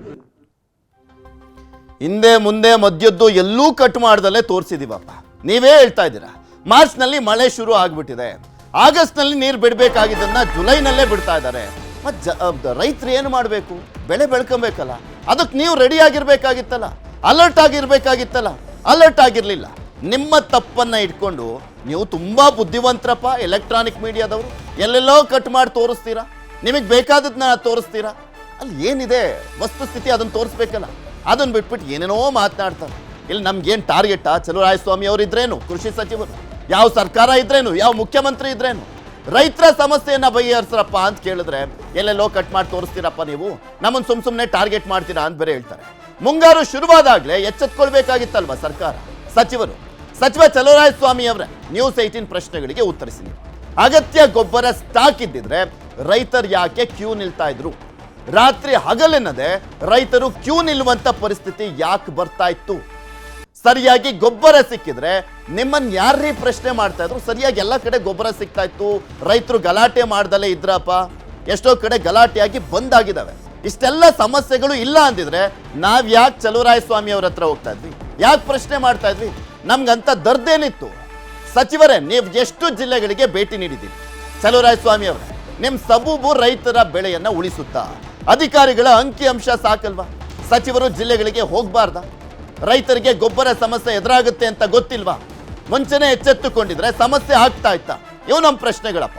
ಹಿಂದೆ ಮುಂದೆ ಮಧ್ಯದ್ದು ಎಲ್ಲೂ ಕಟ್ ಮಾಡ್ದಲ್ಲೇ ತೋರಿಸಿದೀವಪ್ಪ. ನೀವೇ ಹೇಳ್ತಾ ಇದ್ದೀರಾ? ಮಾರ್ಚ್ನಲ್ಲಿ ಮಳೆ ಶುರು ಆಗ್ಬಿಟ್ಟಿದೆ. ಆಗಸ್ಟ್ನಲ್ಲಿ ನೀರು ಬಿಡಬೇಕಾಗಿದ್ದನ್ನು ಜುಲೈನಲ್ಲೇ ಬಿಡ್ತಾ ಇದ್ದಾರೆ. ಮತ್ತು ರೈತರು ಏನು ಮಾಡಬೇಕು? ಬೆಳೆ ಬೆಳ್ಕೊಬೇಕಲ್ಲ. ಅದಕ್ಕೆ ನೀವು ರೆಡಿ ಆಗಿರಬೇಕಾಗಿತ್ತಲ್ಲ. ಅಲರ್ಟ್ ಆಗಿರ್ಬೇಕಾಗಿತ್ತಲ್ಲ. ಅಲರ್ಟ್ ಆಗಿರಲಿಲ್ಲ. ನಿಮ್ಮ ತಪ್ಪನ್ನ ಇಟ್ಕೊಂಡು ನೀವು ತುಂಬಾ ಬುದ್ಧಿವಂತರಪ್ಪ ಎಲೆಕ್ಟ್ರಾನಿಕ್ ಮೀಡಿಯಾದವರು ಎಲ್ಲೆಲ್ಲೋ ಕಟ್ ಮಾಡಿ ತೋರಿಸ್ತೀರಾ? ನಿಮಗೆ ಬೇಕಾದದನ್ನ ತೋರಿಸ್ತೀರಾ? ಅಲ್ಲಿ ಏನಿದೆ? ವಸ್ತುಸ್ಥಿತಿ ಅದನ್ನ ತೋರಿಸ್ಬೇಕಲ್ಲ. ಅದನ್ನ ಬಿಟ್ಬಿಟ್ಟು ಏನೇನೋ ಮಾತನಾಡ್ತಾರೆ. ಇಲ್ಲಿ ನಮ್ಗೇನು ಟಾರ್ಗೆಟಾ ಚಲುವರಾಯಸ್ವಾಮಿ ರಾಯಸ್ವಾಮಿ ಇದ್ರೇನು ಕೃಷಿ ಸಚಿವರು. ಯಾವ ಸರ್ಕಾರ ಇದ್ರೇನು, ಯಾವ ಮುಖ್ಯಮಂತ್ರಿ ಇದ್ರೇನು? ರೈತರ ಸಮಸ್ಯೆಯನ್ನ ಬಗೆಹರಿಸ್ರಪ್ಪ ಅಂತ ಕೇಳಿದ್ರೆ, ಎಲ್ಲೆಲ್ಲೋ ಕಟ್ ಮಾಡಿ ತೋರಿಸ್ತೀರಪ್ಪ ನೀವು? ನಮ್ಮನ್ನು ಸುಮ್ ಸುಮ್ಮನೆ ಟಾರ್ಗೆಟ್ ಮಾಡ್ತೀರಾ ಅಂತ ಬೇರೆ ಹೇಳ್ತಾರೆ. ಮುಂಗಾರು ಶುರುವಾದಾಗಲೇ ಎಚ್ಚೆತ್ಕೊಳ್ಬೇಕಾಗಿತ್ತಲ್ವ ಸರ್ಕಾರ? ಸಚಿವರು, ಸಚಿವ ಚಲುವರಾಯಸ್ವಾಮಿ ಅವರೇ ನ್ಯೂಸ್ ಏಯ್ಟೀನ್ ಪ್ರಶ್ನೆಗಳಿಗೆ ಉತ್ತರಿಸಿ ಅಗತ್ಯ ಗೊಬ್ಬರ ಸ್ಟಾಕ್ ಇದ್ದಿದ್ರೆ ರೈತರು ಯಾಕೆ ಕ್ಯೂ ನಿಲ್ತಾ ಇದ್ರು? ರಾತ್ರಿ ಹಗಲೆನ್ನದೆ ರೈತರು ಕ್ಯೂ ನಿಲ್ಲುವಂತ ಪರಿಸ್ಥಿತಿ ಯಾಕೆ ಬರ್ತಾ ಇತ್ತು? ಸರಿಯಾಗಿ ಗೊಬ್ಬರ ಸಿಕ್ಕಿದ್ರೆ ನಿಮ್ಮನ್ನ ಯಾರ್ರೀ ಪ್ರಶ್ನೆ ಮಾಡ್ತಾ ಇದ್ರು? ಸರಿಯಾಗಿ ಎಲ್ಲ ಕಡೆ ಗೊಬ್ಬರ ಸಿಗ್ತಾ ಇತ್ತು. ರೈತರು ಗಲಾಟೆ ಮಾಡ್ದಲೇ ಇದ್ರಪ್ಪ. ಎಷ್ಟೋ ಕಡೆ ಗಲಾಟೆಯಾಗಿ ಬಂದಾಗಿದ್ದಾವೆ. ಇಷ್ಟೆಲ್ಲ ಸಮಸ್ಯೆಗಳು ಇಲ್ಲ ಅಂದಿದ್ರೆ ನಾವ್ ಯಾಕೆ ಚಲುವರಾಯ ಸ್ವಾಮಿ ಅವ್ರ ಹತ್ರ ಹೋಗ್ತಾ ಇದ್ವಿ? ಯಾಕೆ ಪ್ರಶ್ನೆ ಮಾಡ್ತಾ ಇದ್ವಿ? ನಮ್ಗಂತ ದರ್ದೇನಿತ್ತು ಸಚಿವರೇ, ನೀವು ಎಷ್ಟು ಜಿಲ್ಲೆಗಳಿಗೆ ಭೇಟಿ ನೀಡಿದ್ದೀರಿ? ಚಲುವರಾಯ ಸ್ವಾಮಿ ಅವರೇ, ನಿಮ್ ಸಬೂಬು ರೈತರ ಬೆಳೆಯನ್ನ ಉಳಿಸುತ್ತಾ? ಅಧಿಕಾರಿಗಳ ಅಂಕಿ ಅಂಶ ಸಾಕಲ್ವಾ? ಸಚಿವರು ಜಿಲ್ಲೆಗಳಿಗೆ ಹೋಗ್ಬಾರ್ದ? ರೈತರಿಗೆ ಗೊಬ್ಬರ ಸಮಸ್ಯೆ ಎದುರಾಗುತ್ತೆ ಅಂತ ಗೊತ್ತಿಲ್ವಾ? ಮುಂಚೆನೆ ಎಚ್ಚೆತ್ತುಕೊಂಡಿದ್ರೆ ಸಮಸ್ಯೆ ಆಗ್ತಾ ಇತ್ತಾ. ಇವು ನಮ್ಮ ಪ್ರಶ್ನೆಗಳಪ್ಪ.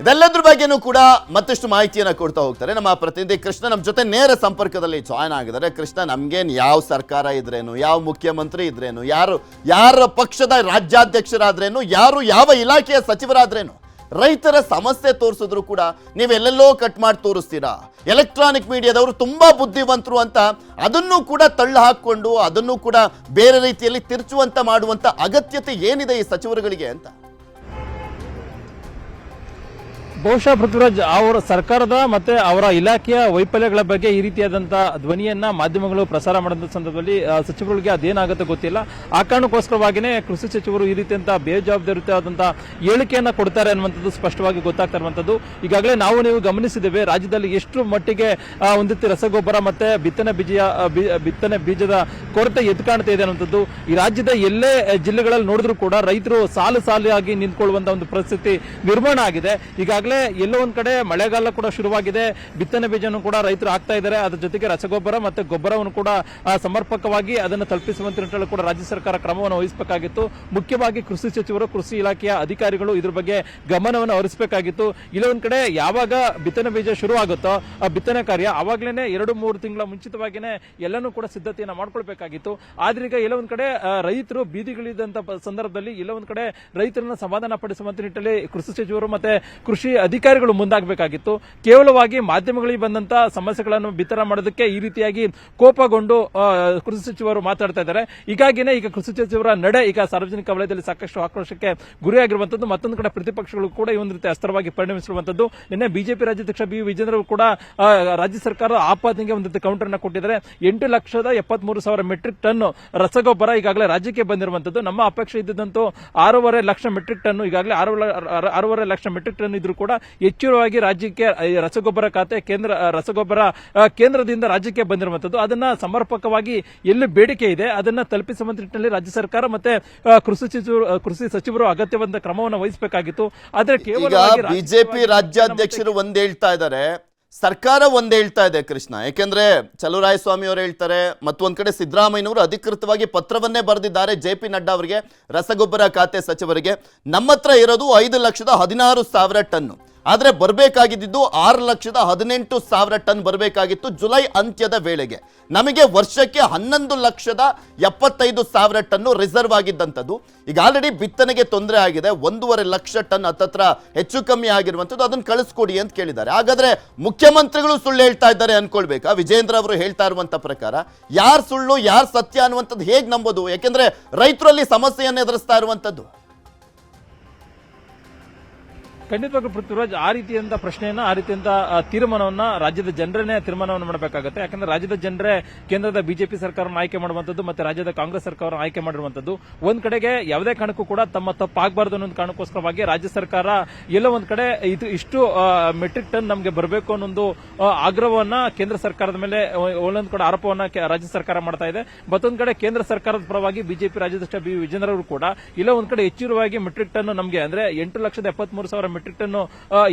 ಇದೆಲ್ಲದ್ರ ಬಗ್ಗೆನೂ ಕೂಡ ಮತ್ತಷ್ಟು ಮಾಹಿತಿಯನ್ನ ಕೊಡ್ತಾ ಹೋಗ್ತಾರೆ. ನಮ್ಮ ಪ್ರತಿನಿಧಿ ಕೃಷ್ಣ ನಮ್ಮ ಜೊತೆ ನೇರ ಸಂಪರ್ಕದಲ್ಲಿ ಜಾಯ್ನ್ ಆಗಿದ್ದಾರೆ. ಕೃಷ್ಣ, ನಮ್ಗೇನು ಯಾವ ಸರ್ಕಾರ ಇದ್ರೇನು, ಯಾವ ಮುಖ್ಯಮಂತ್ರಿ ಇದ್ರೇನು, ಯಾರು, ಯಾರ ಪಕ್ಷದ ರಾಜ್ಯಾಧ್ಯಕ್ಷರಾದ್ರೇನು, ಯಾರು ಯಾವ ಇಲಾಖೆಯ ಸಚಿವರಾದ್ರೇನು? ರೈತರ ಸಮಸ್ಯೆ ತೋರಿಸಿದ್ರು ಕೂಡ ನೀವೆಲ್ಲೆಲ್ಲೋ ಕಟ್ ಮಾಡಿ ತೋರಿಸ್ತೀರಾ? ಎಲೆಕ್ಟ್ರಾನಿಕ್ ಮೀಡಿಯಾದವರು ತುಂಬಾ ಬುದ್ಧಿವಂತರು ಅಂತ ಅದನ್ನು ಕೂಡ ತಳ್ಳು ಹಾಕೊಂಡು ಅದನ್ನು ಕೂಡ ಬೇರೆ ರೀತಿಯಲ್ಲಿ ತಿರುಚುವಂತ ಮಾಡುವಂತ ಅಗತ್ಯತೆ ಏನಿದೆ ಈ ಸಚಿವರುಗಳಿಗೆ ಅಂತ? ಬಹುಶಃ ಪೃಥ್ವಿರಾಜ್, ಅವರ ಸರ್ಕಾರದ ಮತ್ತೆ ಅವರ ಇಲಾಖೆಯ ವೈಫಲ್ಯಗಳ ಬಗ್ಗೆ ಈ ರೀತಿಯಾದಂತಹ ಧ್ವನಿಯನ್ನ ಮಾಧ್ಯಮಗಳು ಪ್ರಸಾರ ಮಾಡಿದ ಸಂದರ್ಭದಲ್ಲಿ ಸಚಿವರುಗಳಿಗೆ ಅದೇನಾಗುತ್ತೆ ಗೊತ್ತಿಲ್ಲ. ಆ ಕಾರಣಕ್ಕೋಸ್ಕರವಾಗಿನೇ ಕೃಷಿ ಸಚಿವರು ಈ ರೀತಿಯಂತಹ ಬೇಜವಾಬ್ದಾರಿಯುತವಾದಂತಹ ಹೇಳಿಕೆಯನ್ನ ಕೊಡ್ತಾರೆ ಅನ್ನುವಂಥದ್ದು ಸ್ಪಷ್ಟವಾಗಿ ಗೊತ್ತಾಗ್ತಾ ಇರುವಂತದ್ದು ಈಗಾಗಲೇ ನಾವು ನೀವು ಗಮನಿಸಿದ್ದೇವೆ, ರಾಜ್ಯದಲ್ಲಿ ಎಷ್ಟು ಮಟ್ಟಿಗೆ ಒಂದಿತ್ತು ರಸಗೊಬ್ಬರ ಮತ್ತೆ ಬಿತ್ತನೆ ಬೀಜ ಬಿತ್ತನೆ ಬೀಜದ ಕೊರತೆ ಎದ್ದು ಕಾಣ್ತಾ ಇದೆ ಅನ್ನುವಂಥದ್ದು. ಈ ರಾಜ್ಯದ ಎಲ್ಲೇ ಜಿಲ್ಲೆಗಳಲ್ಲಿ ನೋಡಿದ್ರು ಕೂಡ ರೈತರು ಸಾಲು ಸಾಲಿಯಾಗಿ ನಿಂತ್ಕೊಳ್ಳುವಂತಹ ಒಂದು ಪರಿಸ್ಥಿತಿ ನಿರ್ಮಾಣ ಆಗಿದೆ. ಈಗಾಗಲೇ ಎಲ್ಲೋ ಒಂದು ಕಡೆ ಮಳೆಗಾಲ ಕೂಡ ಶುರುವಾಗಿದೆ. ಬಿತ್ತನೆ ಬೀಜವನ್ನು ಕೂಡ ರೈತರು ಹಾಕ್ತಾ ಇದ್ದಾರೆ. ಅದರ ಜೊತೆಗೆ ರಸಗೊಬ್ಬರ ಮತ್ತೆ ಗೊಬ್ಬರವನ್ನು ಕೂಡ ಸಮರ್ಪಕವಾಗಿ ಅದನ್ನು ತಲುಪಿಸುವಂತ ನಿಟ್ಟಿನಲ್ಲಿ ಕೂಡ ರಾಜ್ಯ ಸರ್ಕಾರ ಕ್ರಮವನ್ನು ವಹಿಸಬೇಕಾಗಿತ್ತು. ಮುಖ್ಯವಾಗಿ ಕೃಷಿ ಸಚಿವರು, ಕೃಷಿ ಇಲಾಖೆಯ ಅಧಿಕಾರಿಗಳು ಇದ್ರ ಬಗ್ಗೆ ಗಮನವನ್ನು ಹರಿಸಬೇಕಾಗಿತ್ತು. ಇಲ್ಲೊಂದು ಕಡೆ ಯಾವಾಗ ಬಿತ್ತನೆ ಬೀಜ ಶುರು ಆಗುತ್ತೋ ಆ ಬಿತ್ತನೆ ಕಾರ್ಯ ಆವಾಗಲೇ ಎರಡು, ಮೂರು ತಿಂಗಳ ಮುಂಚಿತವಾಗಿನೇ ಎಲ್ಲನೂ ಕೂಡ ಸಿದ್ಧತೆಯನ್ನು ಮಾಡ್ಕೊಳ್ಬೇಕಾಗಿತ್ತು. ಆದ್ರೆ ಈಗ ಕಡೆ ರೈತರು ಬೀದಿಗಳಿದ್ದಂತ ಸಂದರ್ಭದಲ್ಲಿ ಎಲ್ಲ ಒಂದ್ ಕಡೆ ರೈತರನ್ನ ಸಮಾಧಾನ ಪಡಿಸುವಂತ ನಿಟ್ಟಿನಲ್ಲಿ ಕೃಷಿ ಸಚಿವರು ಮತ್ತೆ ಕೃಷಿ ಅಧಿಕಾರಿಗಳು ಮುಂದಾಗಬೇಕಾಗಿತ್ತು. ಕೇವಲವಾಗಿ ಮಾಧ್ಯಮಗಳಿಗೆ ಬಂದಂತಹ ಸಮಸ್ಯೆಗಳನ್ನು ಬಿತ್ತರ ಮಾಡೋದಕ್ಕೆ ಈ ರೀತಿಯಾಗಿ ಕೋಪಗೊಂಡು ಕೃಷಿ ಸಚಿವರು ಮಾತಾಡ್ತಾ ಇದ್ದಾರೆ. ಹೀಗಾಗಿನೇ ಈಗ ಕೃಷಿ ಸಚಿವರ ನಡೆ ಈಗ ಸಾರ್ವಜನಿಕ ವಲಯದಲ್ಲಿ ಸಾಕಷ್ಟು ಆಕ್ರೋಶಕ್ಕೆ ಗುರಿಯಾಗಿರುವಂತದ್ದು, ಮತ್ತೊಂದು ಕಡೆ ಪ್ರತಿಪಕ್ಷಗಳು ಕೂಡ ಈ ಒಂದು ರೀತಿ ಅಸ್ತ್ರವಾಗಿ ಪರಿಣಮಿಸಿರುವಂತದ್ದು. ನಿನ್ನೆ ಬಿಜೆಪಿ ರಾಜ್ಯಾಧ್ಯಕ್ಷ ಬಿ ವಿಜೇಂದ್ರ ಕೂಡ ರಾಜ್ಯ ಸರ್ಕಾರ ಆಪಾದನೆಗೆ ಒಂದು ರೀತಿ ಕೌಂಟರ್ ಅನ್ನು ಕೊಟ್ಟಿದ್ದಾರೆ. ಎಂಟು ಲಕ್ಷದ ಎಪ್ಪತ್ಮೂರು ಸಾವಿರ ಮೆಟ್ರಿಕ್ ಟನ್ ರಸಗೊಬ್ಬರ ಈಗಾಗಲೇ ರಾಜ್ಯಕ್ಕೆ ಬಂದಿರುವಂತದ್ದು. ನಮ್ಮ ಅಪೇಕ್ಷೆ ಇದ್ದಂತೂ ಆರೂವರೆ ಲಕ್ಷ ಮೆಟ್ರಿಕ್ ಟನ್ ಈಗಾಗಲೇ ಆರೂವರೆ ಲಕ್ಷ ಮೆಟ್ರಿಕ್ ಟನ್ ಇದ್ರೂ ಕೂಡ ಕೂಡ ಹೆಚ್ಚುವರಿಯಾಗಿ ರಾಜ್ಯಕ್ಕೆ ರಸಗೊಬ್ಬರ ಖಾತೆ ಕೇಂದ್ರ ರಸಗೊಬ್ಬರ ಕೇಂದ್ರದಿಂದ ರಾಜ್ಯಕ್ಕೆ ಬಂದಿರುವಂತದ್ದು ಅದನ್ನ ಸಮರ್ಪಕವಾಗಿ ಎಲ್ಲಿ ಬೇಡಿಕೆ ಇದೆ. ಅದನ್ನ ತಲುಪಿಸುವ ನಿಟ್ಟಿನಲ್ಲಿ ರಾಜ್ಯ ಸರ್ಕಾರ ಮತ್ತೆ ಕೃಷಿ ಸಚಿವರು ಕೃಷಿ ಸಚಿವರು ಅಗತ್ಯವಾದ ಕ್ರಮವನ್ನು ವಹಿಸಬೇಕಾಗಿತ್ತು. ಆದ್ರೆ ಕೇವಲ ಬಿಜೆಪಿ ರಾಜ್ಯಾಧ್ಯಕ್ಷರು ಒಂದ್ ಹೇಳ್ತಾ ಇದ್ದಾರೆ. ಸರ್ಕಾರ ಒಂದು ಹೇಳ್ತಾ ಇದೆ ಕೃಷ್ಣ. ಯಾಕೆಂದ್ರೆ ಚಲುರಾಯಸ್ವಾಮಿ ಅವರು ಹೇಳ್ತಾರೆ ಮತ್ತೊಂದು ಕಡೆ ಸಿದ್ದರಾಮಯ್ಯನವರು ಅಧಿಕೃತವಾಗಿ ಪತ್ರವನ್ನೇ ಬರೆದಿದ್ದಾರೆ ಜೆ ಪಿ ನಡ್ಡಾ ಅವರಿಗೆ, ರಸಗೊಬ್ಬರ ಖಾತೆ ಸಚಿವರಿಗೆ. ನಮ್ಮ ಹತ್ರ ಇರೋದು ಐದು ಲಕ್ಷದ ಹದಿನಾರು ಸಾವಿರ ಟನ್ನು. ಆದ್ರೆ ಬರಬೇಕಾಗಿದ್ದು ಆರು ಲಕ್ಷದ ಹದಿನೆಂಟು ಸಾವಿರ ಟನ್ ಬರಬೇಕಾಗಿತ್ತು ಜುಲೈ ಅಂತ್ಯದ ವೇಳೆಗೆ. ನಮಗೆ ವರ್ಷಕ್ಕೆ ಹನ್ನೊಂದು ಲಕ್ಷದ ಎಪ್ಪತ್ತೈದು ಸಾವಿರ ಟನ್ನು ರಿಸರ್ವ್ ಆಗಿದ್ದಂಥದ್ದು. ಈಗ ಆಲ್ರೆಡಿ ಬಿತ್ತನೆಗೆ ತೊಂದರೆ ಆಗಿದೆ. ಒಂದೂವರೆ ಲಕ್ಷ ಟನ್ ಹತ್ತತ್ರ ಹೆಚ್ಚು ಕಮ್ಮಿ ಆಗಿರುವಂಥದ್ದು. ಅದನ್ನು ಕಳಿಸ್ಕೊಡಿ ಅಂತ ಕೇಳಿದ್ದಾರೆ. ಹಾಗಾದ್ರೆ ಮುಖ್ಯಮಂತ್ರಿಗಳು ಸುಳ್ಳು ಹೇಳ್ತಾ ಇದ್ದಾರೆ ಅನ್ಕೊಳ್ಬೇಕಾ? ವಿಜೇಂದ್ರ ಅವರು ಹೇಳ್ತಾ ಇರುವಂಥ ಪ್ರಕಾರ ಯಾರು ಸುಳ್ಳು, ಯಾರು ಸತ್ಯ ಅನ್ನುವಂಥದ್ದು ಹೇಗೆ ನಂಬೋದು? ಯಾಕೆಂದರೆ ರೈತರಲ್ಲಿ ಸಮಸ್ಯೆಯನ್ನು ಎದುರಿಸ್ತಾ ಇರುವಂಥದ್ದು. ಖಂಡಿತವಾಗ್ಲೂ ಪೃಥ್ವಿರಾಜ್ ಆ ರೀತಿಯಂತ ಪ್ರಶ್ನೆಯನ್ನ ಆ ರೀತಿಯಿಂದ ಆ, ತೀರ್ಮಾನವನ್ನ ರಾಜ್ಯದ ಜನರನ್ನೇ ತೀರ್ಮಾನವನ್ನು ಮಾಡಬೇಕಾಗುತ್ತೆ. ಯಾಕಂದ್ರೆ ರಾಜ್ಯದ ಜನರೇ ಕೇಂದ್ರದ ಬಿಜೆಪಿ ಸರ್ಕಾರವನ್ನು ಆಯ್ಕೆ ಮಾಡುವಂತದ್ದು ಮತ್ತೆ ರಾಜ್ಯದ ಕಾಂಗ್ರೆಸ್ ಸರ್ಕಾರ ಆಯ್ಕೆ ಮಾಡಿರುವಂತದ್ದು ಒಂದ್ ಕಡೆಗೆ ಯಾವುದೇ ಕಾರಣಕ್ಕೂ ಕೂಡ ತಮ್ಮ ತಪ್ಪಾಗಬಾರದು ಅನ್ನೋ ಕಾರಣಕ್ಕೋಸ್ಕರವಾಗಿ ರಾಜ್ಯ ಸರ್ಕಾರ ಎಲ್ಲೋ ಒಂದ್ ಕಡೆ ಇದು ಇಷ್ಟು ಮೆಟ್ರಿಕ್ ಟನ್ ನಮಗೆ ಬರಬೇಕು ಅನ್ನೊಂದು ಆಗ್ರಹವನ್ನ ಕೇಂದ್ರ ಸರ್ಕಾರದ ಮೇಲೆ ಒಂದೊಂದು ಕಡೆ ಆರೋಪವನ್ನ ರಾಜ್ಯ ಸರ್ಕಾರ ಮಾಡ್ತಾ ಇದೆ. ಮತ್ತೊಂದು ಕಡೆ ಕೇಂದ್ರ ಸರ್ಕಾರದ ಪರವಾಗಿ ಬಿಜೆಪಿ ರಾಜ್ಯಾಧ್ಯಕ್ಷ ಬಿ. ವಿಜೇಂದ್ರ ಅವರು ಕೂಡ ಇಲ್ಲ ಒಂದ್ ಕಡೆ ಹೆಚ್ಚಿರುವಾಗಿ ಮೆಟ್ರಿಕ್ ಟನ್ ನಮಗೆ ಅಂದ್ರೆ ಎಂಟು ಲಕ್ಷದ ಎಪ್ಪತ್ಮೂರು ಸಾವಿರ ಮೆಟ್ರಿಕ್ ಟನ್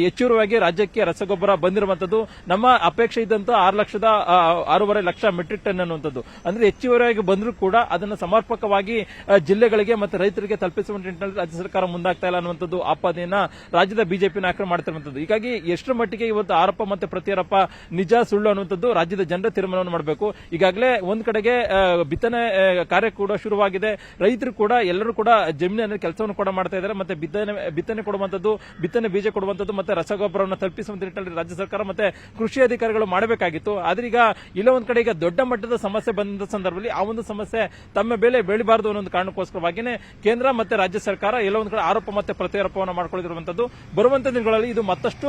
ಹೆಚ್ಚುವರಿಯಾಗಿ ರಾಜ್ಯಕ್ಕೆ ರಸಗೊಬ್ಬರ ಬಂದಿರುವಂತದ್ದು ನಮ್ಮ ಅಪೇಕ್ಷೆ ಇದ್ದಂತ ಆರು ಲಕ್ಷದ ಆರೂವರೆ ಲಕ್ಷ ಮೆಟ್ರಿಕ್ ಟನ್ ಅನ್ನುವಂಥದ್ದು. ಅಂದ್ರೆ ಹೆಚ್ಚುವರಿಯಾಗಿ ಬಂದರೂ ಕೂಡ ಅದನ್ನು ಸಮರ್ಪಕವಾಗಿ ಜಿಲ್ಲೆಗಳಿಗೆ ಮತ್ತೆ ರೈತರಿಗೆ ತಲುಪಿಸುವ ನಿಟ್ಟಿನಲ್ಲಿ ರಾಜ್ಯ ಸರ್ಕಾರ ಮುಂದಾಗ್ತಾ ಇಲ್ಲ ಅನ್ನುವಂಥದ್ದು ಆಪಾದನೆಯನ್ನ ರಾಜ್ಯದ ಬಿಜೆಪಿ ನಾಯಕರು ಮಾಡ್ತಿರುವಂತದ್ದು ಹೀಗಾಗಿ ಎಷ್ಟರ ಮಟ್ಟಿಗೆ ಇವತ್ತು ಆರೋಪ ಮತ್ತೆ ಪ್ರತಿಯಾರೋಪ ನಿಜ ಸುಳ್ಳು ಅನ್ನುವಂಥದ್ದು ರಾಜ್ಯದ ಜನರ ತೀರ್ಮಾನವನ್ನು ಮಾಡಬೇಕು. ಈಗಾಗಲೇ ಒಂದ್ ಕಡೆಗೆ ಬಿತ್ತನೆ ಕಾರ್ಯ ಕೂಡ ಶುರುವಾಗಿದೆ. ರೈತರು ಕೂಡ, ಎಲ್ಲರೂ ಕೂಡ ಜಮೀನಿನಲ್ಲಿ ಕೆಲಸವನ್ನು ಕೂಡ ಮಾಡ್ತಾ ಇದ್ದಾರೆ. ಮತ್ತೆ ಬಿತ್ತನೆ ಬಿತ್ತನೆ ಕೊಡುವಂತದ್ದು ಬಿತ್ತನೆ ಬೀಜ ಕೊಡುವಂತದ್ದು ಮತ್ತೆ ರಸಗೊಬ್ಬರವನ್ನು ತಲುಪಿಸುವಂತ ನಿಟ್ಟಿನಲ್ಲಿ ರಾಜ್ಯ ಸರ್ಕಾರ ಮತ್ತೆ ಕೃಷಿ ಅಧಿಕಾರಿಗಳು ಮಾಡಬೇಕಾಗಿತ್ತು. ಆದ್ರೆ ಈಗ ಇಲ್ಲ ಒಂದ್ ಕಡೆ ಈಗ ದೊಡ್ಡ ಮಟ್ಟದ ಸಮಸ್ಯೆ ಬಂದ ಸಂದರ್ಭದಲ್ಲಿ ಆ ಒಂದು ಸಮಸ್ಯೆ ತಮ್ಮ ಬೆಲೆ ಬೆಳಿಬಾರದು ಅನ್ನೋ ಒಂದು ಕಾರಣಕ್ಕೋಸ್ಕರವಾಗಿನೇ ಕೇಂದ್ರ ಮತ್ತೆ ರಾಜ್ಯ ಸರ್ಕಾರ ಎಲ್ಲ ಒಂದ್ ಕಡೆ ಆರೋಪ ಮತ್ತೆ ಪ್ರತ್ಯಾರೋಪವನ್ನು ಮಾಡಿಕೊಳ್ಳಿರುವಂತದ್ದು ಬರುವಂತ ದಿನಗಳಲ್ಲಿ ಇದು ಮತ್ತಷ್ಟು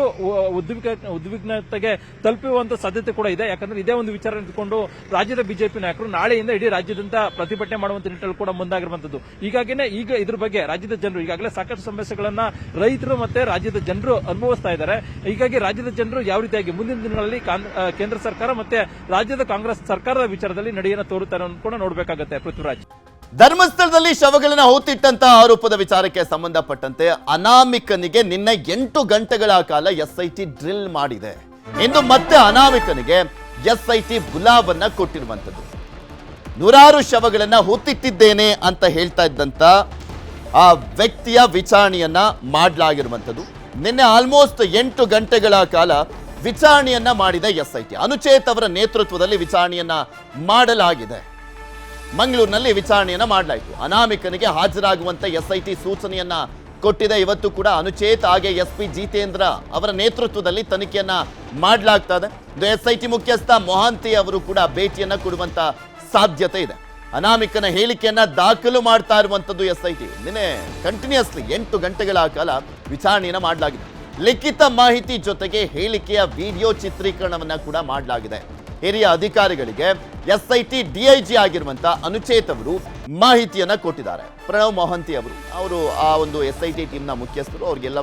ಉದ್ವಿಗ್ನ, ಉದ್ವಿಗ್ನತೆಗೆ ತಲುಪುವಂತ ಸಾಧ್ಯತೆ ಕೂಡ ಇದೆ. ಯಾಕಂದ್ರೆ ಇದೇ ಒಂದು ವಿಚಾರ ಇಟ್ಕೊಂಡು ರಾಜ್ಯದ ಬಿಜೆಪಿ ನಾಯಕರು ನಾಳೆಯಿಂದ ಇಡೀ ರಾಜ್ಯದಂತ ಪ್ರತಿಭಟನೆ ಮಾಡುವಂತ ನಿಟ್ಟಿನಲ್ಲಿ ಕೂಡ ಮುಂದಾಗಿರುವಂತದ್ದು. ಹೀಗಾಗಿನೇ ಈಗ ಇದ್ರ ಬಗ್ಗೆ ರಾಜ್ಯದ ಜನರು ಈಗಾಗಲೇ ಸಾಕಷ್ಟು ಸಮಸ್ಯೆಗಳನ್ನ ರೈತರು ಮತ್ತೆ ರಾಜ್ಯದ ಜನರು ಅನುಭವಿಸ್ತಾ ಇದ್ದಾರೆ. ಹೀಗಾಗಿ ರಾಜ್ಯದ ಜನರು ಯಾವ ರೀತಿಯಾಗಿ ಮುಂದಿನ ದಿನಗಳಲ್ಲಿ ಕೇಂದ್ರ ಸರ್ಕಾರ ಮತ್ತೆ ರಾಜ್ಯದ ಕಾಂಗ್ರೆಸ್ ಸರ್ಕಾರದ ವಿಚಾರದಲ್ಲಿ ನಡೆಯನ್ನು ತೋರುತ್ತಾರೆ ಕೂಡ ನೋಡಬೇಕಾಗುತ್ತೆ ಪೃಥ್ವಿರಾಜ್. ಧರ್ಮಸ್ಥಳದಲ್ಲಿ ಶವಗಳನ್ನ ಹೂತಿಟ್ಟಂತ ಆರೋಪದ ವಿಚಾರಕ್ಕೆ ಸಂಬಂಧಪಟ್ಟಂತೆ ಅನಾಮಿಕನಿಗೆ ನಿನ್ನೆ ಎಂಟು ಗಂಟೆಗಳ ಕಾಲ ಎಸ್ಐಟಿ ಡ್ರಿಲ್ ಮಾಡಿದೆ. ಇಂದು ಮತ್ತೆ ಅನಾಮಿಕನಿಗೆ ಎಸ್ಐಟಿ ಗುಲಾಬನ್ನ ಕೊಟ್ಟಿರುವಂತದ್ದು ನೂರಾರು ಶವಗಳನ್ನ ಹೂತಿಟ್ಟಿದ್ದೇನೆ ಅಂತ ಹೇಳ್ತಾ ಇದ್ದಂತ ಆ ವ್ಯಕ್ತಿಯ ವಿಚಾರಣೆಯನ್ನ ಮಾಡಲಾಗಿರುವಂಥದ್ದು. ನಿನ್ನೆ ಆಲ್ಮೋಸ್ಟ್ ಎಂಟು ಗಂಟೆಗಳ ಕಾಲ ವಿಚಾರಣೆಯನ್ನ ಮಾಡಿದೆ ಟಿ. ಅನುಚೇತ್ ಅವರ ನೇತೃತ್ವದಲ್ಲಿ ವಿಚಾರಣೆಯನ್ನ ಮಾಡಲಾಗಿದೆ. ಮಂಗಳೂರಿನಲ್ಲಿ ವಿಚಾರಣೆಯನ್ನ ಮಾಡಲಾಯಿತು. ಅನಾಮಿಕನಿಗೆ ಹಾಜರಾಗುವಂತೆ ಎಸ್ ಐ ಟಿ ಸೂಚನೆಯನ್ನ ಕೊಟ್ಟಿದೆ. ಇವತ್ತು ಕೂಡ ಅನುಚೇತ್ ಹಾಗೆ ಎಸ್ ಪಿ ಜಿತೇಂದ್ರ ಅವರ ನೇತೃತ್ವದಲ್ಲಿ ತನಿಖೆಯನ್ನ ಮಾಡಲಾಗ್ತಾ ಇದೆ. ಐ ಟಿ ಮುಖ್ಯಸ್ಥ ಮೊಹಾಂತಿ ಅವರು ಕೂಡ ಭೇಟಿಯನ್ನ ಕೊಡುವಂತ ಸಾಧ್ಯತೆ ಇದೆ. ಅನಾಮಿಕನ ಹೇಳಿಕೆಯನ್ನ ದಾಖಲು ಮಾಡ್ತಾ ಇರುವಂತದ್ದು ಎಸ್ಐಟಿ. ನಿನ್ನೆ ಕಂಟಿನ್ಯೂಸ್ಲಿ ಎಂಟು ಗಂಟೆಗಳ ಕಾಲ ವಿಚಾರಣೆಯನ್ನ ಮಾಡಲಾಗಿದೆ. ಲಿಖಿತ ಮಾಹಿತಿ ಜೊತೆಗೆ ಹೇಳಿಕೆಯ ವಿಡಿಯೋ ಚಿತ್ರೀಕರಣವನ್ನ ಕೂಡ ಮಾಡಲಾಗಿದೆ. ಹಿರಿಯ ಅಧಿಕಾರಿಗಳಿಗೆ ಎಸ್ಐಟಿ ಡಿಐಜಿ ಆಗಿರುವಂತ ಅನುಚೇತ್ ಅವರು ಮಾಹಿತಿಯನ್ನ ಕೊಟ್ಟಿದ್ದಾರೆ. ಪ್ರಣವ್ ಮೊಹಂತಿ ಅವರು ಅವರು ಆ ಒಂದು ಎಸ್ ಐ ಟಿ ಟೀಮ್ನ ಮುಖ್ಯಸ್ಥರು, ಅವ್ರಿಗೆಲ್ಲ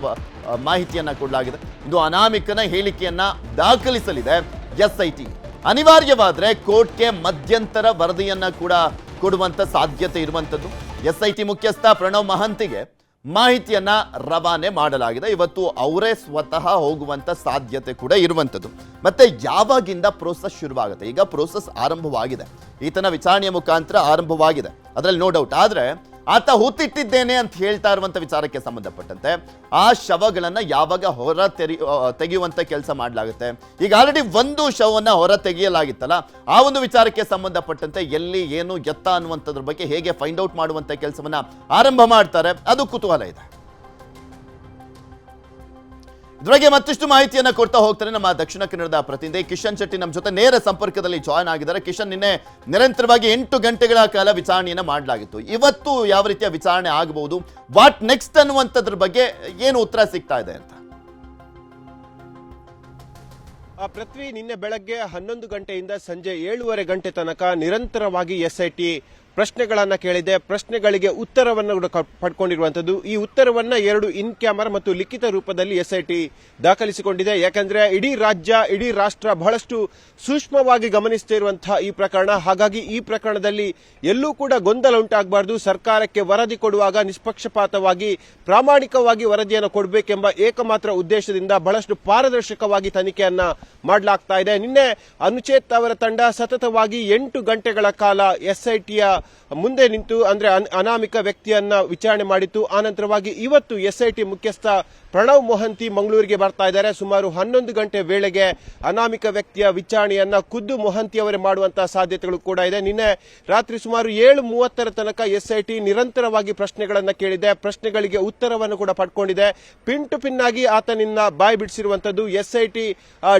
ಮಾಹಿತಿಯನ್ನ ಕೊಡಲಾಗಿದೆ. ಇದು ಅನಾಮಿಕನ ಹೇಳಿಕೆಯನ್ನ ದಾಖಲಿಸಲಿದೆ ಎಸ್ ಐ ಟಿ ಅನಿವಾರ್ಯವಾದ್ರೆ ಕೋರ್ಟ್ಗೆ ಮಧ್ಯಂತರ ವರದಿಯನ್ನು ಕೂಡ ಕೊಡುವಂಥ ಸಾಧ್ಯತೆ ಇರುವಂಥದ್ದು ಎಸ್ ಐ ಟಿ ಮುಖ್ಯಸ್ಥ ಪ್ರಣವ್ ಮಹಂತಿಗೆ ಮಾಹಿತಿಯನ್ನು ರವಾನೆ ಮಾಡಲಾಗಿದೆ. ಇವತ್ತು ಅವರೇ ಸ್ವತಃ ಹೋಗುವಂಥ ಸಾಧ್ಯತೆ ಕೂಡ ಇರುವಂಥದ್ದು ಮತ್ತೆ ಯಾವಾಗಿಂದ ಪ್ರೋಸೆಸ್ ಶುರುವಾಗುತ್ತೆ? ಈಗ ಪ್ರೋಸೆಸ್ ಆರಂಭವಾಗಿದೆ. ಈತನ ವಿಚಾರಣೆಯ ಮುಖಾಂತರ ಆರಂಭವಾಗಿದೆ. ಅದರಲ್ಲಿ ನೋ ಡೌಟ್ ಆದ್ರೆ ಆತ ಹೂತಿಟ್ಟಿದ್ದೇನೆ ಅಂತ ಹೇಳ್ತಾ ಇರುವಂತ ವಿಚಾರಕ್ಕೆ ಸಂಬಂಧಪಟ್ಟಂತೆ ಆ ಶವಗಳನ್ನ ಯಾವಾಗ ಹೊರ ತೆರಿ ಆ, ತೆಗೆಯುವಂತ ಕೆಲಸ ಮಾಡಲಾಗುತ್ತೆ. ಈಗ ಆಲ್ರೆಡಿ ಒಂದು ಶವವನ್ನ ಹೊರ ತೆಗೆಯಲಾಗಿತ್ತಲ್ಲ ಆ ಒಂದು ವಿಚಾರಕ್ಕೆ ಸಂಬಂಧಪಟ್ಟಂತೆ ಎಲ್ಲಿ ಏನು ಎತ್ತ ಅನ್ನುವಂಥದ್ರ ಬಗ್ಗೆ ಹೇಗೆ ಫೈಂಡ್ ಔಟ್ ಮಾಡುವಂತ ಕೆಲಸವನ್ನ ಆರಂಭ ಮಾಡ್ತಾರೆ ಅದು ಕುತೂಹಲ ಇದೆ. ಇದ್ರೊಳಗೆ ಮತ್ತಷ್ಟು ಮಾಹಿತಿಯನ್ನ ಕೊಡ್ತಾ ಹೋಗ್ತಾರೆ ನಮ್ಮ ದಕ್ಷಿಣ ಕನ್ನಡದ ಪ್ರತಿನಿಧಿ ಕಿಶನ್ ಶೆಟ್ಟಿ. ನಮ್ಮ ಜೊತೆ ನೇರ ಸಂಪರ್ಕದಲ್ಲಿ ಜಾಯ್ನ್ ಆಗಿದ್ದಾರೆ. ಕಿಶನ್, ನಿನ್ನೆ ನಿರಂತರವಾಗಿ ಎಂಟು ಗಂಟೆಗಳ ಕಾಲ ವಿಚಾರಣೆಯನ್ನು ಮಾಡಲಾಗಿತ್ತು. ಇವತ್ತು ಯಾವ ರೀತಿಯ ವಿಚಾರಣೆ ಆಗಬಹುದು? ವಾಟ್ ನೆಕ್ಸ್ಟ್ ಅನ್ನುವಂಥದ್ರ ಬಗ್ಗೆ ಏನು ಉತ್ತರ ಸಿಗ್ತಾ ಇದೆ ಅಂತ? ಪೃಥ್ವಿ ನಿನ್ನೆ ಬೆಳಗ್ಗೆ ಹನ್ನೊಂದು ಗಂಟೆಯಿಂದ ಸಂಜೆ ಏಳುವರೆ ಗಂಟೆ ತನಕ ನಿರಂತರವಾಗಿ ಎಸ್ಐಟಿ ಪ್ರಶ್ನೆಗಳನ್ನ ಕೇಳಿದೆ ಪ್ರಶ್ನೆಗಳಿಗೆ ಉತ್ತರವನ್ನು ಕೂಡ ಪಡ್ಕೊಂಡಿರುವಂತದ್ದು ಈ ಉತ್ತರವನ್ನು ಎರಡು ಇನ್ ಕ್ಯಾಮರಾ ಮತ್ತು ಲಿಖಿತ ರೂಪದಲ್ಲಿ ಎಸ್ಐಟಿ ದಾಖಲಿಸಿಕೊಂಡಿದೆ. ಯಾಕೆಂದರೆ ಇಡೀ ರಾಜ್ಯ, ಇಡೀ ರಾಷ್ಟ್ರ ಬಹಳಷ್ಟು ಸೂಕ್ಷ್ಮವಾಗಿ ಗಮನಿಸುತ್ತಿರುವಂತಹ ಈ ಪ್ರಕರಣ. ಹಾಗಾಗಿ ಈ ಪ್ರಕರಣದಲ್ಲಿ ಎಲ್ಲೂ ಕೂಡ ಗೊಂದಲ ಉಂಟಾಗಬಾರದು. ಸರ್ಕಾರಕ್ಕೆ ವರದಿ ಕೊಡುವಾಗ ನಿಷ್ಪಕ್ಷಪಾತವಾಗಿ, ಪ್ರಾಮಾಣಿಕವಾಗಿ ವರದಿಯನ್ನು ಕೊಡಬೇಕೆಂಬ ಏಕಮಾತ್ರ ಉದ್ದೇಶದಿಂದ ಬಹಳಷ್ಟು ಪಾರದರ್ಶಕವಾಗಿ ತನಿಖೆಯನ್ನು ಮಾಡಲಾಗ್ತಾ ಇದೆ. ನಿನ್ನೆ ಅನುಚೇತ್ ಅವರ ತಂಡ ಸತತವಾಗಿ ಎಂಟು ಗಂಟೆಗಳ ಕಾಲ ಎಸ್ಐಟಿಯ ಮುಂದೆ ನಿಂತು ಅಂದ್ರೆ ಅನ್- ಅನಾಮಿಕ ವ್ಯಕ್ತಿಯನ್ನ ವಿಚಾರಣೆ ಮಾಡಿತ್ತು. ಆನಂತರವಾಗಿ ಇವತ್ತು ಎಸ್ಐಟಿ ಮುಖ್ಯಸ್ಥ ಪ್ರಣವ್ ಮೊಹಂತಿ ಮಂಗಳೂರಿಗೆ ಬರ್ತಾ ಇದ್ದಾರೆ. ಸುಮಾರು ಹನ್ನೊಂದು ಗಂಟೆ ವೇಳೆಗೆ ಅನಾಮಿಕ ವ್ಯಕ್ತಿಯ ವಿಚಾರಣೆಯನ್ನ ಖುದ್ದು ಮೊಹಂತಿ ಅವರೇ ಮಾಡುವಂತಹ ಸಾಧ್ಯತೆಗಳು ಕೂಡ ಇದೆ. ನಿನ್ನೆ ರಾತ್ರಿ ಸುಮಾರು ಏಳು ಮೂವತ್ತರ ತನಕ ಎಸ್ಐಟಿ ನಿರಂತರವಾಗಿ ಪ್ರಶ್ನೆಗಳನ್ನ ಕೇಳಿದೆ. ಪ್ರಶ್ನೆಗಳಿಗೆ ಉತ್ತರವನ್ನು ಕೂಡ ಪಡ್ಕೊಂಡಿದೆ. ಪಿನ್ ಟು ಪಿನ್ ಆಗಿ ಆತನಿಂದ ಬಾಯಿ ಬಿಡಿಸಿರುವಂತದ್ದು. ಎಸ್ಐಟಿ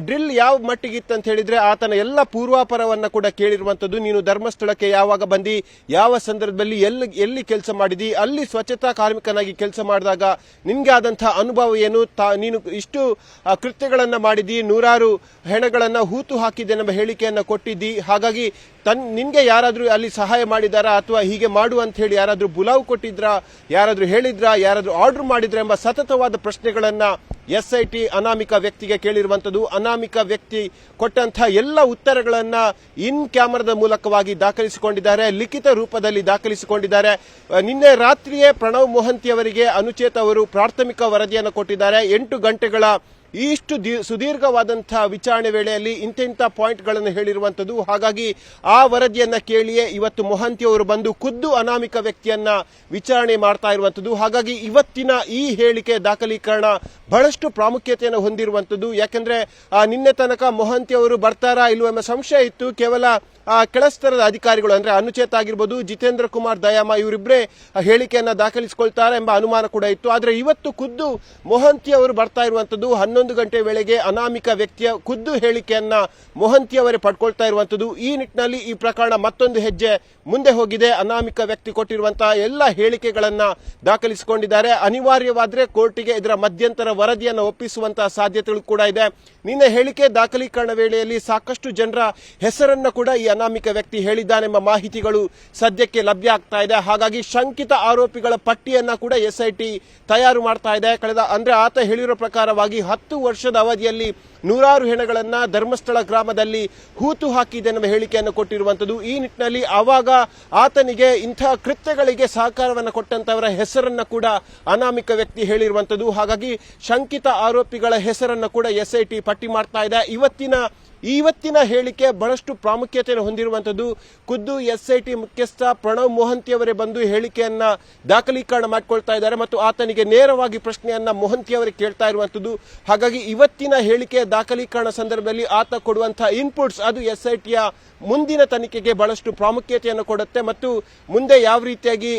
ಡ್ರಿಲ್ ಯಾವ ಮಟ್ಟಿಗಿತ್ತು ಅಂತ ಹೇಳಿದ್ರೆ ಆತನ ಎಲ್ಲ ಪೂರ್ವಾಪರವನ್ನ ಕೂಡ ಕೇಳಿರುವಂತದ್ದು. ನೀನು ಧರ್ಮಸ್ಥಳಕ್ಕೆ ಯಾವಾಗ ಬಂದಿ, ಯಾವ ಸಂದರ್ಭದಲ್ಲಿ ಎಲ್ಲಿ ಎಲ್ಲಿ ಕೆಲಸ ಮಾಡಿದಿ, ಅಲ್ಲಿ ಸ್ವಚ್ಛತಾ ಕಾರ್ಮಿಕನಾಗಿ ಕೆಲಸ ಮಾಡಿದಾಗ ನಿನ್ಗೆ ಆದಂತಹ ಅನುಭವ ಏನು? ತಾ- ನೀನು ಇಷ್ಟು ಕೃತ್ಯಗಳನ್ನು ಮಾಡಿದಿ, ನೂರಾರು ಹೆಣಗಳನ್ನು ಹೂತು ಹಾಕಿದೆ ಎಂಬ ಹೇಳಿಕೆಯನ್ನು ಕೊಟ್ಟಿದ್ದಿ. ಹಾಗಾಗಿ ತನ್, ನಿನಗೆ ಯಾರಾದರೂ ಅಲ್ಲಿ ಸಹಾಯ ಮಾಡಿದಾರಾ ಅಥವಾ ಹೀಗೆ ಮಾಡು ಅಂತ ಹೇಳಿ ಯಾರಾದರೂ ಬುಲಾವ್ ಕೊಟ್ಟಿದ್ರಾ, ಯಾರಾದರೂ ಹೇಳಿದ್ರಾ, ಯಾರಾದರೂ ಆರ್ಡರ್ ಮಾಡಿದ್ರಾ ಎಂಬ ಸತತವಾದ ಪ್ರಶ್ನೆಗಳನ್ನ ಎಸ್ಐಟಿ ಅನಾಮಿಕ ವ್ಯಕ್ತಿಗೆ ಕೇಳಿರುವಂಥದ್ದು, ಅನಾಮಿಕ ವ್ಯಕ್ತಿ ಕೊಟ್ಟಂತಹ ಎಲ್ಲ ಉತ್ತರಗಳನ್ನು ಇನ್ ಕ್ಯಾಮರಾದ ಮೂಲಕವಾಗಿ ದಾಖಲಿಸಿಕೊಂಡಿದ್ದಾರೆ, ಲಿಖಿತ ರೂಪದಲ್ಲಿ ದಾಖಲಿಸಿಕೊಂಡಿದ್ದಾರೆ. ನಿನ್ನೆ ರಾತ್ರಿಯೇ ಪ್ರಣವ್ ಮೊಹಂತಿ ಅವರಿಗೆ ಅನುಚೇತ್ ಅವರು ಪ್ರಾಥಮಿಕ ವರದಿಯನ್ನು ಕೊಟ್ಟಿದ್ದಾರೆ. ಎಂಟು ಗಂಟೆಗಳ ಇಷ್ಟು ಸುದೀರ್ಘವಾದಂತಹ ವಿಚಾರಣೆ ವೇಳೆಯಲ್ಲಿ ಇಂಥ ಪಾಯಿಂಟ್ಗಳನ್ನು ಹೇಳಿರುವಂತದ್ದು ಹಾಗಾಗಿ ಆ ವರದಿಯನ್ನ ಕೇಳಿಯೇ ಇವತ್ತು ಮೊಹಂತಿ ಅವರು ಬಂದು ಖುದ್ದು ಅನಾಮಿಕ ವ್ಯಕ್ತಿಯನ್ನ ವಿಚಾರಣೆ ಮಾಡ್ತಾ ಇರುವಂಥದ್ದು. ಹಾಗಾಗಿ ಇವತ್ತಿನ ಈ ಹೇಳಿಕೆ ದಾಖಲೀಕರಣ ಬಹಳಷ್ಟು ಪ್ರಾಮುಖ್ಯತೆಯನ್ನು ಹೊಂದಿರುವಂತದ್ದು ಯಾಕೆಂದ್ರೆ ನಿನ್ನೆ ತನಕ ಮೊಹಂತಿ ಅವರು ಬರ್ತಾರಾ ಇಲ್ಲವೋ ಎಂಬ ಸಂಶಯ ಇತ್ತು. ಕೇವಲ ಕೆಳಸ್ತರದ ಅಧಿಕಾರಿಗಳು ಅಂದ್ರೆ ಅನುಚೇತ್ ಆಗಿರ್ಬೋದು ಜಿತೇಂದ್ರ ಕುಮಾರ್ ದಯಾಮ ಇವರಿಬ್ಬರೇ ಹೇಳಿಕೆಯನ್ನ ದಾಖಲಿಸಿಕೊಳ್ತಾರೆ ಎಂಬ ಅನುಮಾನ ಕೂಡ ಇತ್ತು. ಆದ್ರೆ ಇವತ್ತು ಖುದ್ದು ಮೊಹಂತಿ ಅವರು ಬರ್ತಾ ಇರುವಂತದ್ದು ಹನ್ನೊಂದು ಗಂಟೆ ವೇಳೆಗೆ ಅನಾಮಿಕ ವ್ಯಕ್ತಿಯ ಖುದ್ದು ಹೇಳಿಕೆಯನ್ನ ಮೊಹಂತಿ ಅವರೇ ಪಡ್ಕೊಳ್ತಾ ಇರುವಂತದ್ದು. ಈ ನಿಟ್ಟಿನಲ್ಲಿ ಈ ಪ್ರಕರಣ ಮತ್ತೊಂದು ಹೆಜ್ಜೆ ಮುಂದೆ ಹೋಗಿದೆ. ಅನಾಮಿಕ ವ್ಯಕ್ತಿ ಕೊಟ್ಟಿರುವಂತಹ ಎಲ್ಲ ಹೇಳಿಕೆಗಳನ್ನ ದಾಖಲಿಸಿಕೊಂಡಿದ್ದಾರೆ. ಅನಿವಾರ್ಯವಾದ್ರೆ ಕೋರ್ಟಿಗೆ ಇದರ ಮಧ್ಯಂತರ ವರದಿಯನ್ನು ಒಪ್ಪಿಸುವಂತಹ ಸಾಧ್ಯತೆಗಳು ಕೂಡ ಇದೆ. ನಿನ್ನೆ ಹೇಳಿಕೆ ದಾಖಲೀಕರಣ ವೇಳೆಯಲ್ಲಿ ಸಾಕಷ್ಟು ಜನರ ಹೆಸರನ್ನ ಕೂಡ ಈ ಅನಾಮಿಕ ವ್ಯಕ್ತಿ ಹೇಳಿದ್ದಾನೆಂಬ ಮಾಹಿತಿಗಳು ಸದ್ಯಕ್ಕೆ ಲಭ್ಯ ಆಗ್ತಾ ಇದೆ. ಹಾಗಾಗಿ ಶಂಕಿತ ಆರೋಪಿಗಳ ಪಟ್ಟಿಯನ್ನ ಕೂಡ ಎಸ್ಐಟಿ ತಯಾರು ಮಾಡ್ತಾ ಇದೆ. ಕಳೆದ ಅಂದ್ರೆ ಆತ ಹೇಳಿರೋ ಪ್ರಕಾರವಾಗಿ ಹತ್ತು ವರ್ಷದ ಅವಧಿಯಲ್ಲಿ ನೂರಾರು ಹೆಣಗಳನ್ನ ಧರ್ಮಸ್ಥಳ ಗ್ರಾಮದಲ್ಲಿ ಹೂತು ಹಾಕಿದೆ ಎನ್ನುವ ಹೇಳಿಕೆಯನ್ನು ಕೊಟ್ಟಿರುವಂತದ್ದು. ಈ ನಿಟ್ಟಿನಲ್ಲಿ ಆವಾಗ ಆತನಿಗೆ ಇಂತಹ ಕೃತ್ಯಗಳಿಗೆ ಸಹಕಾರವನ್ನು ಕೊಟ್ಟಂತವರ ಹೆಸರನ್ನ ಕೂಡ ಅನಾಮಿಕ ವ್ಯಕ್ತಿ ಹೇಳಿರುವಂತದ್ದು. ಹಾಗಾಗಿ ಶಂಕಿತ ಆರೋಪಿಗಳ ಹೆಸರನ್ನ ಕೂಡ ಎಸ್ಐಟಿ ಪಟ್ಟಿ ಮಾಡ್ತಾ ಇದೆ. ಇವತ್ತಿನ ಇವತ್ತಿನ ಹೇಳಿಕೆ ಬಹಳಷ್ಟು ಪ್ರಾಮುಖ್ಯತೆಯನ್ನು ಹೊಂದಿರುವಂಥದ್ದು. ಖುದ್ದು ಎಸ್ಐಟಿ ಮುಖ್ಯಸ್ಥ ಪ್ರಣವ್ ಮೋಹಂತಿಯವರೇ ಬಂದು ಹೇಳಿಕೆಯನ್ನು ದಾಖಲೀಕರಣ ಮಾಡಿಕೊಳ್ತಾ ಇದ್ದಾರೆ ಮತ್ತು ಆತನಿಗೆ ನೇರವಾಗಿ ಪ್ರಶ್ನೆಯನ್ನ ಮೊಹಂತಿ ಅವರಿಗೆ ಕೇಳ್ತಾ ಇರುವಂಥದ್ದು. ಹಾಗಾಗಿ ಇವತ್ತಿನ ಹೇಳಿಕೆ ದಾಖಲೀಕರಣ ಸಂದರ್ಭದಲ್ಲಿ ಆತ ಕೊಡುವಂತಹ ಇನ್ಪುಟ್ಸ್ ಅದು ಎಸ್ಐಟಿಯ ಮುಂದಿನ ತನಿಖೆಗೆ ಬಹಳಷ್ಟು ಪ್ರಾಮುಖ್ಯತೆಯನ್ನು ಕೊಡುತ್ತೆ ಮತ್ತು ಮುಂದೆ ಯಾವ ರೀತಿಯಾಗಿ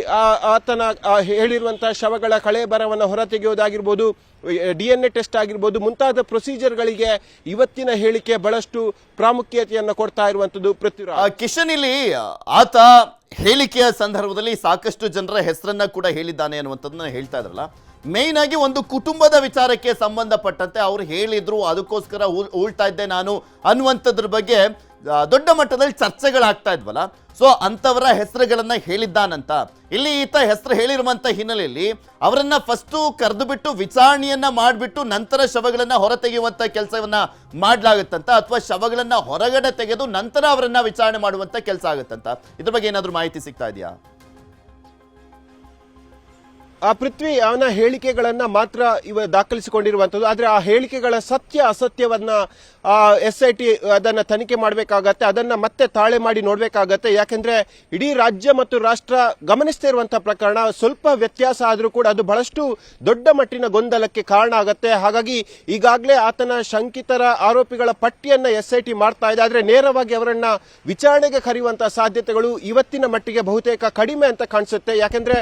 ಆತನ ಹೇಳಿರುವಂತಹ ಶವಗಳ ಕಳೆ ಬರವನ್ನು ಹೊರತೆಗೆಯುವುದಾಗಿರ್ಬೋದು ಎ ಟೆಸ್ಟ್ ಆಗಿರ್ಬೋದು ಮುಂತಾದ ಪ್ರೊಸೀಜರ್ಗಳಿಗೆ ಇವತ್ತಿನ ಹೇಳಿಕೆ ಬಹಳಷ್ಟು ಪ್ರಾಮುಖ್ಯತೆಯನ್ನು ಕೊಡ್ತಾ ಇರುವಂತದ್ದು ಆ, ಪೃಥ್ವಿರಾಜ್ ಕಿಶನ್ ಇಲ್ಲಿ ಆತ ಹೇಳಿಕೆಯ ಸಂದರ್ಭದಲ್ಲಿ ಸಾಕಷ್ಟು ಜನರ ಹೆಸರನ್ನ ಕೂಡ ಹೇಳಿದ್ದಾನೆ ಅನ್ನುವಂಥದ್ದನ್ನ ಹೇಳ್ತಾ ಇದ್ರಲ್ಲ. ಮೇಯ್ನ್ ಆಗಿ ಒಂದು ಕುಟುಂಬದ ವಿಚಾರಕ್ಕೆ ಸಂಬಂಧಪಟ್ಟಂತೆ ಅವ್ರು ಹೇಳಿದ್ರು ಅದಕ್ಕೋಸ್ಕರ ಉಳ್- ಉಳ್ತಾ ಇದ್ದೆ ನಾನು ಅನ್ನುವಂಥದ್ರ ಬಗ್ಗೆ ದೊಡ್ಡ ಮಟ್ಟದಲ್ಲಿ ಚರ್ಚೆಗಳಾಗ್ತಾ ಇದ್ವಲ್ಲ? ಸೊ ಅಂಥವರ ಹೆಸರುಗಳನ್ನು ಹೇಳಿದ್ದಾನಂತ. ಇಲ್ಲಿ ಈತ ಹೆಸರು ಹೇಳಿರುವಂತ ಹಿನ್ನೆಲೆಯಲ್ಲಿ ಅವರನ್ನು ಫಸ್ಟು ಕರೆದು ಬಿಟ್ಟು ವಿಚಾರಣೆಯನ್ನ ಮಾಡಿಬಿಟ್ಟು ನಂತರ ಶವಗಳನ್ನ ಹೊರ ತೆಗೆಯುವಂತ ಕೆಲಸವನ್ನ ಮಾಡ್ಲಾಗುತ್ತಂತ ಅಥವಾ ಶವಗಳನ್ನ ಹೊರಗಡೆ ತೆಗೆದು ನಂತರ ಅವರನ್ನು ವಿಚಾರಣೆ ಮಾಡುವಂತ ಕೆಲಸ ಆಗುತ್ತಂತ. ಇದ್ರ ಬಗ್ಗೆ ಏನಾದರೂ ಮಾಹಿತಿ ಸಿಗ್ತಾ ಇದೆಯಾ? ಆ ಪೃಥ್ವಿ ಅವನ ಹೇಳಿಕೆಗಳನ್ನ ಮಾತ್ರ ಇವ ದಾಖಲಿಸಿಕೊಂಡಿರುವಂಥದ್ದು. ಆದರೆ ಆ ಹೇಳಿಕೆಗಳ ಸತ್ಯ ಅಸತ್ಯವನ್ನ ಎಸ್ ಐ ಟಿ ಅದನ್ನ ತನಿಖೆ ಮಾಡಬೇಕಾಗತ್ತೆ, ಅದನ್ನ ಮತ್ತೆ ತಾಳೆ ಮಾಡಿ ನೋಡಬೇಕಾಗತ್ತೆ. ಯಾಕಂದ್ರೆ ಇಡೀ ರಾಜ್ಯ ಮತ್ತು ರಾಷ್ಟ್ರ ಗಮನಿಸ್ತಾ ಇರುವಂತಹ ಪ್ರಕರಣ, ಸ್ವಲ್ಪ ವ್ಯತ್ಯಾಸ ಆದರೂ ಕೂಡ ಅದು ಬಹಳಷ್ಟು ದೊಡ್ಡ ಮಟ್ಟಿನ ಗೊಂದಲಕ್ಕೆ ಕಾರಣ ಆಗುತ್ತೆ. ಹಾಗಾಗಿ ಈಗಾಗಲೇ ಆತನ ಶಂಕಿತರ ಆರೋಪಿಗಳ ಪಟ್ಟಿಯನ್ನ ಎಸ್ ಐ ಟಿ ಮಾಡ್ತಾ ಇದೆ. ಆದ್ರೆ ನೇರವಾಗಿ ಅವರನ್ನ ವಿಚಾರಣೆಗೆ ಕರೆಯುವಂತಹ ಸಾಧ್ಯತೆಗಳು ಇವತ್ತಿನ ಮಟ್ಟಿಗೆ ಬಹುತೇಕ ಕಡಿಮೆ ಅಂತ ಕಾಣಿಸುತ್ತೆ. ಯಾಕೆಂದ್ರೆ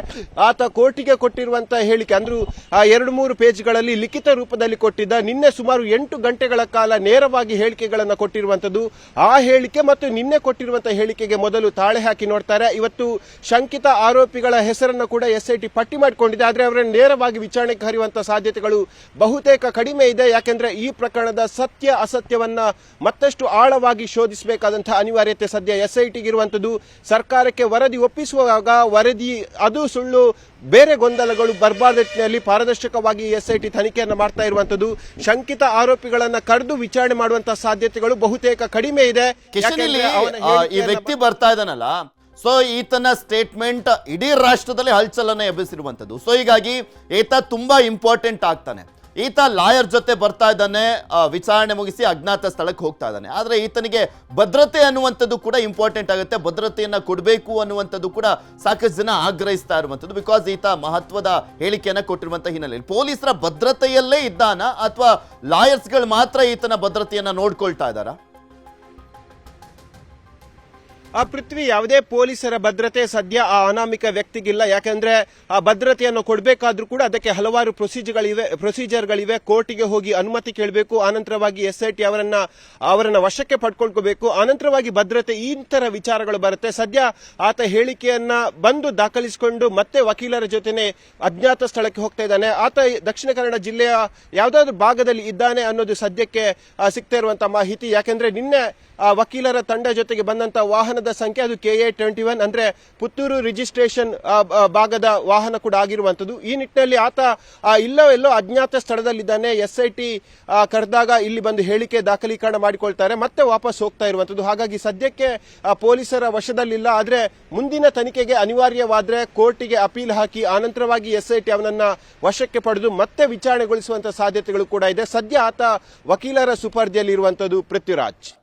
ಆತ ಕೋರ್ಟಿಗೆ ಕೊಟ್ಟ ಕೊಟ್ಟಿರುವಂತಹ ಹೇಳಿಕೆ, ಅಂದ್ರೂ ಎರಡು ಮೂರು ಪೇಜ್ಗಳಲ್ಲಿ ಲಿಖಿತ ರೂಪದಲ್ಲಿ ಕೊಟ್ಟಿದ್ದ, ನಿನ್ನೆ ಸುಮಾರು ಎಂಟು ಗಂಟೆಗಳ ಕಾಲ ನೇರವಾಗಿ ಹೇಳಿಕೆಗಳನ್ನು ಕೊಟ್ಟಿರುವಂತದ್ದು. ಆ ಹೇಳಿಕೆ ಮತ್ತು ನಿನ್ನೆ ಕೊಟ್ಟಿರುವಂತಹ ಹೇಳಿಕೆಗೆ ಮೊದಲು ತಾಳೆ ಹಾಕಿ ನೋಡ್ತಾರೆ. ಇವತ್ತು ಶಂಕಿತ ಆರೋಪಿಗಳ ಹೆಸರನ್ನು ಕೂಡ ಎಸ್ಐಟಿ ಪಟ್ಟಿ ಮಾಡಿಕೊಂಡಿದೆ. ಆದರೆ ಅವರನ್ನು ನೇರವಾಗಿ ವಿಚಾರಣೆಗೆ ಹರಿಯುವಂತಹ ಸಾಧ್ಯತೆಗಳು ಬಹುತೇಕ ಕಡಿಮೆ ಇದೆ. ಯಾಕೆಂದ್ರೆ ಈ ಪ್ರಕರಣದ ಸತ್ಯ ಅಸತ್ಯವನ್ನ ಮತ್ತಷ್ಟು ಆಳವಾಗಿ ಶೋಧಿಸಬೇಕಾದಂತಹ ಅನಿವಾರ್ಯತೆ ಸದ್ಯ ಎಸ್ಐಟಿಗೆ ಇರುವಂತದ್ದು. ಸರ್ಕಾರಕ್ಕೆ ವರದಿ ಒಪ್ಪಿಸುವಾಗ ವರದಿ, ಅದು ಸುಳ್ಳು, ಬೇರೆ ಗೊಂದಲಗಳು ಬರಬಾರ್ದ ನಿಟ್ಟಿನಲ್ಲಿ ಪಾರದರ್ಶಕವಾಗಿ ಎಸ್ಐಟಿ ತನಿಖೆಯನ್ನು ಮಾಡ್ತಾ ಇರುವಂತದ್ದು. ಶಂಕಿತ ಆರೋಪಿಗಳನ್ನು ಕರೆದು ವಿಚಾರಣೆ ಮಾಡುವಂತಹ ಸಾಧ್ಯತೆಗಳು ಬಹುತೇಕ ಕಡಿಮೆ ಇದೆ. ಯಾಕೆಂದ್ರೆ ಅವನ ಈ ವ್ಯಕ್ತಿ ಬರ್ತಾ ಇದ್ದಾನಲ್ಲ ಸೊ ಈತನ ಸ್ಟೇಟ್ಮೆಂಟ್ ಇಡೀ ರಾಷ್ಟ್ರದಲ್ಲಿ ಹಲ್ಚಲನ್ನ ಎಬ್ಬಿಸಿರುವಂತದ್ದು ಸೊ ಹೀಗಾಗಿ ಈತ ತುಂಬಾ ಇಂಪಾರ್ಟೆಂಟ್ ಆಗ್ತಾನೆ. ಈತ ಲಾಯರ್ ಜೊತೆ ಬರ್ತಾ ಇದ್ದಾನೆ ವಿಚಾರಣೆ ಮುಗಿಸಿ ಅಜ್ಞಾತ ಸ್ಥಳಕ್ಕೆ ಹೋಗ್ತಾ ಇದ್ದಾನೆ. ಆದರೆ ಈತನಿಗೆ ಭದ್ರತೆ ಅನ್ನುವಂಥದ್ದು ಕೂಡ ಇಂಪಾರ್ಟೆಂಟ್ ಆಗುತ್ತೆ. ಭದ್ರತೆಯನ್ನು ಕೊಡಬೇಕು ಅನ್ನುವಂಥದ್ದು ಕೂಡ ಸಾಕಷ್ಟು ಜನ ಆಗ್ರಹಿಸ್ತಾ ಇರುವಂಥದ್ದು ಬಿಕಾಸ್ ಈತ ಮಹತ್ವದ ಹೇಳಿಕೆಯನ್ನು ಕೊಟ್ಟಿರುವಂಥ ಹಿನ್ನೆಲೆಯಲ್ಲಿ. ಪೊಲೀಸರ ಭದ್ರತೆಯಲ್ಲೇ ಇದ್ದಾನ ಅಥವಾ ಲಾಯರ್ಸ್ಗಳು ಮಾತ್ರ ಈತನ ಭದ್ರತೆಯನ್ನು ನೋಡ್ಕೊಳ್ತಾ ಇದ್ದಾರಾ? ಆ ಪೃಥ್ವಿ ಯಾವುದೇ ಪೊಲೀಸರ ಭದ್ರತೆ ಸದ್ಯ ಆ ಅನಾಮಿಕ ವ್ಯಕ್ತಿಗಿಲ್ಲ. ಯಾಕೆಂದ್ರೆ ಆ ಭದ್ರತೆಯನ್ನು ಕೊಡಬೇಕಾದ್ರೂ ಕೂಡ ಅದಕ್ಕೆ ಹಲವಾರು ಪ್ರೊಸೀಜರ್ಗಳಿವೆ ಪ್ರೊಸೀಜರ್ಗಳಿವೆ. ಕೋರ್ಟಿಗೆ ಹೋಗಿ ಅನುಮತಿ ಕೇಳಬೇಕು. ಆನಂತರವಾಗಿ ಟಿ ಅವರನ್ನ ಅವರನ್ನ ವಶಕ್ಕೆ ಪಡ್ಕೊಳ್ಕೋಬೇಕು. ಆನಂತರವಾಗಿ ಭದ್ರತೆ ಈ ತರ ವಿಚಾರಗಳು ಬರುತ್ತೆ. ಸದ್ಯ ಆತ ಹೇಳಿಕೆಯನ್ನ ಬಂದು ದಾಖಲಿಸಿಕೊಂಡು ಮತ್ತೆ ವಕೀಲರ ಜೊತೆನೆ ಅಜ್ಞಾತ ಸ್ಥಳಕ್ಕೆ ಹೋಗ್ತಾ ಇದ್ದಾನೆ. ಆತ ದಕ್ಷಿಣ ಕನ್ನಡ ಜಿಲ್ಲೆಯ ಯಾವುದಾದ್ರೂ ಭಾಗದಲ್ಲಿ ಇದ್ದಾನೆ ಅನ್ನೋದು ಸದ್ಯಕ್ಕೆ ಸಿಗ್ತಾ ಇರುವಂತಹ ಮಾಹಿತಿ. ಯಾಕೆಂದ್ರೆ ನಿನ್ನೆ ವಕೀಲರ ತಂಡ ಜೊತೆಗೆ ಬಂದಂತ ವಾಹನದ ಸಂಖ್ಯೆ ಅದು ಕೆ ಎ ಟ್ವೆಂಟಿ ಒನ್ ಅಂದ್ರೆ ಪುತ್ತೂರು ರಿಜಿಸ್ಟ್ರೇಷನ್ ಭಾಗದ ವಾಹನ ಕೂಡ ಆಗಿರುವಂತದ್ದು ಈ ನಿಟ್ಟಿನಲ್ಲಿ ಆತ ಇಲ್ಲೋ ಎಲ್ಲೋ ಅಜ್ಞಾತ ಸ್ಥಳದಲ್ಲಿದ್ದಾನೆ. ಎಸ್ ಐ ಟಿ ಕರೆದಾಗ ಇಲ್ಲಿ ಬಂದು ಹೇಳಿಕೆ ದಾಖಲೀಕರಣ ಮಾಡಿಕೊಳ್ತಾರೆ. ಮತ್ತೆ ವಾಪಸ್ ಹೋಗ್ತಾ ಇರುವಂತದ್ದು ಹಾಗಾಗಿ ಸದ್ಯಕ್ಕೆ ಪೊಲೀಸರ ವಶದಲ್ಲಿಲ್ಲ. ಆದ್ರೆ ಮುಂದಿನ ತನಿಖೆಗೆ ಅನಿವಾರ್ಯವಾದ್ರೆ ಕೋರ್ಟಿಗೆ ಅಪೀಲ್ ಹಾಕಿ ಆನಂತರವಾಗಿ ಟಿ ಅವನನ್ನ ವಶಕ್ಕೆ ಪಡೆದು ಮತ್ತೆ ವಿಚಾರಣೆಗೊಳಿಸುವಂತ ಸಾಧ್ಯತೆಗಳು ಕೂಡ ಇದೆ. ಸದ್ಯ ಆತ ವಕೀಲರ ಸುಪರ್ದಿಯಲ್ಲಿ ಇರುವಂತದ್ದು ಪೃಥ್ವಿರಾಜ್.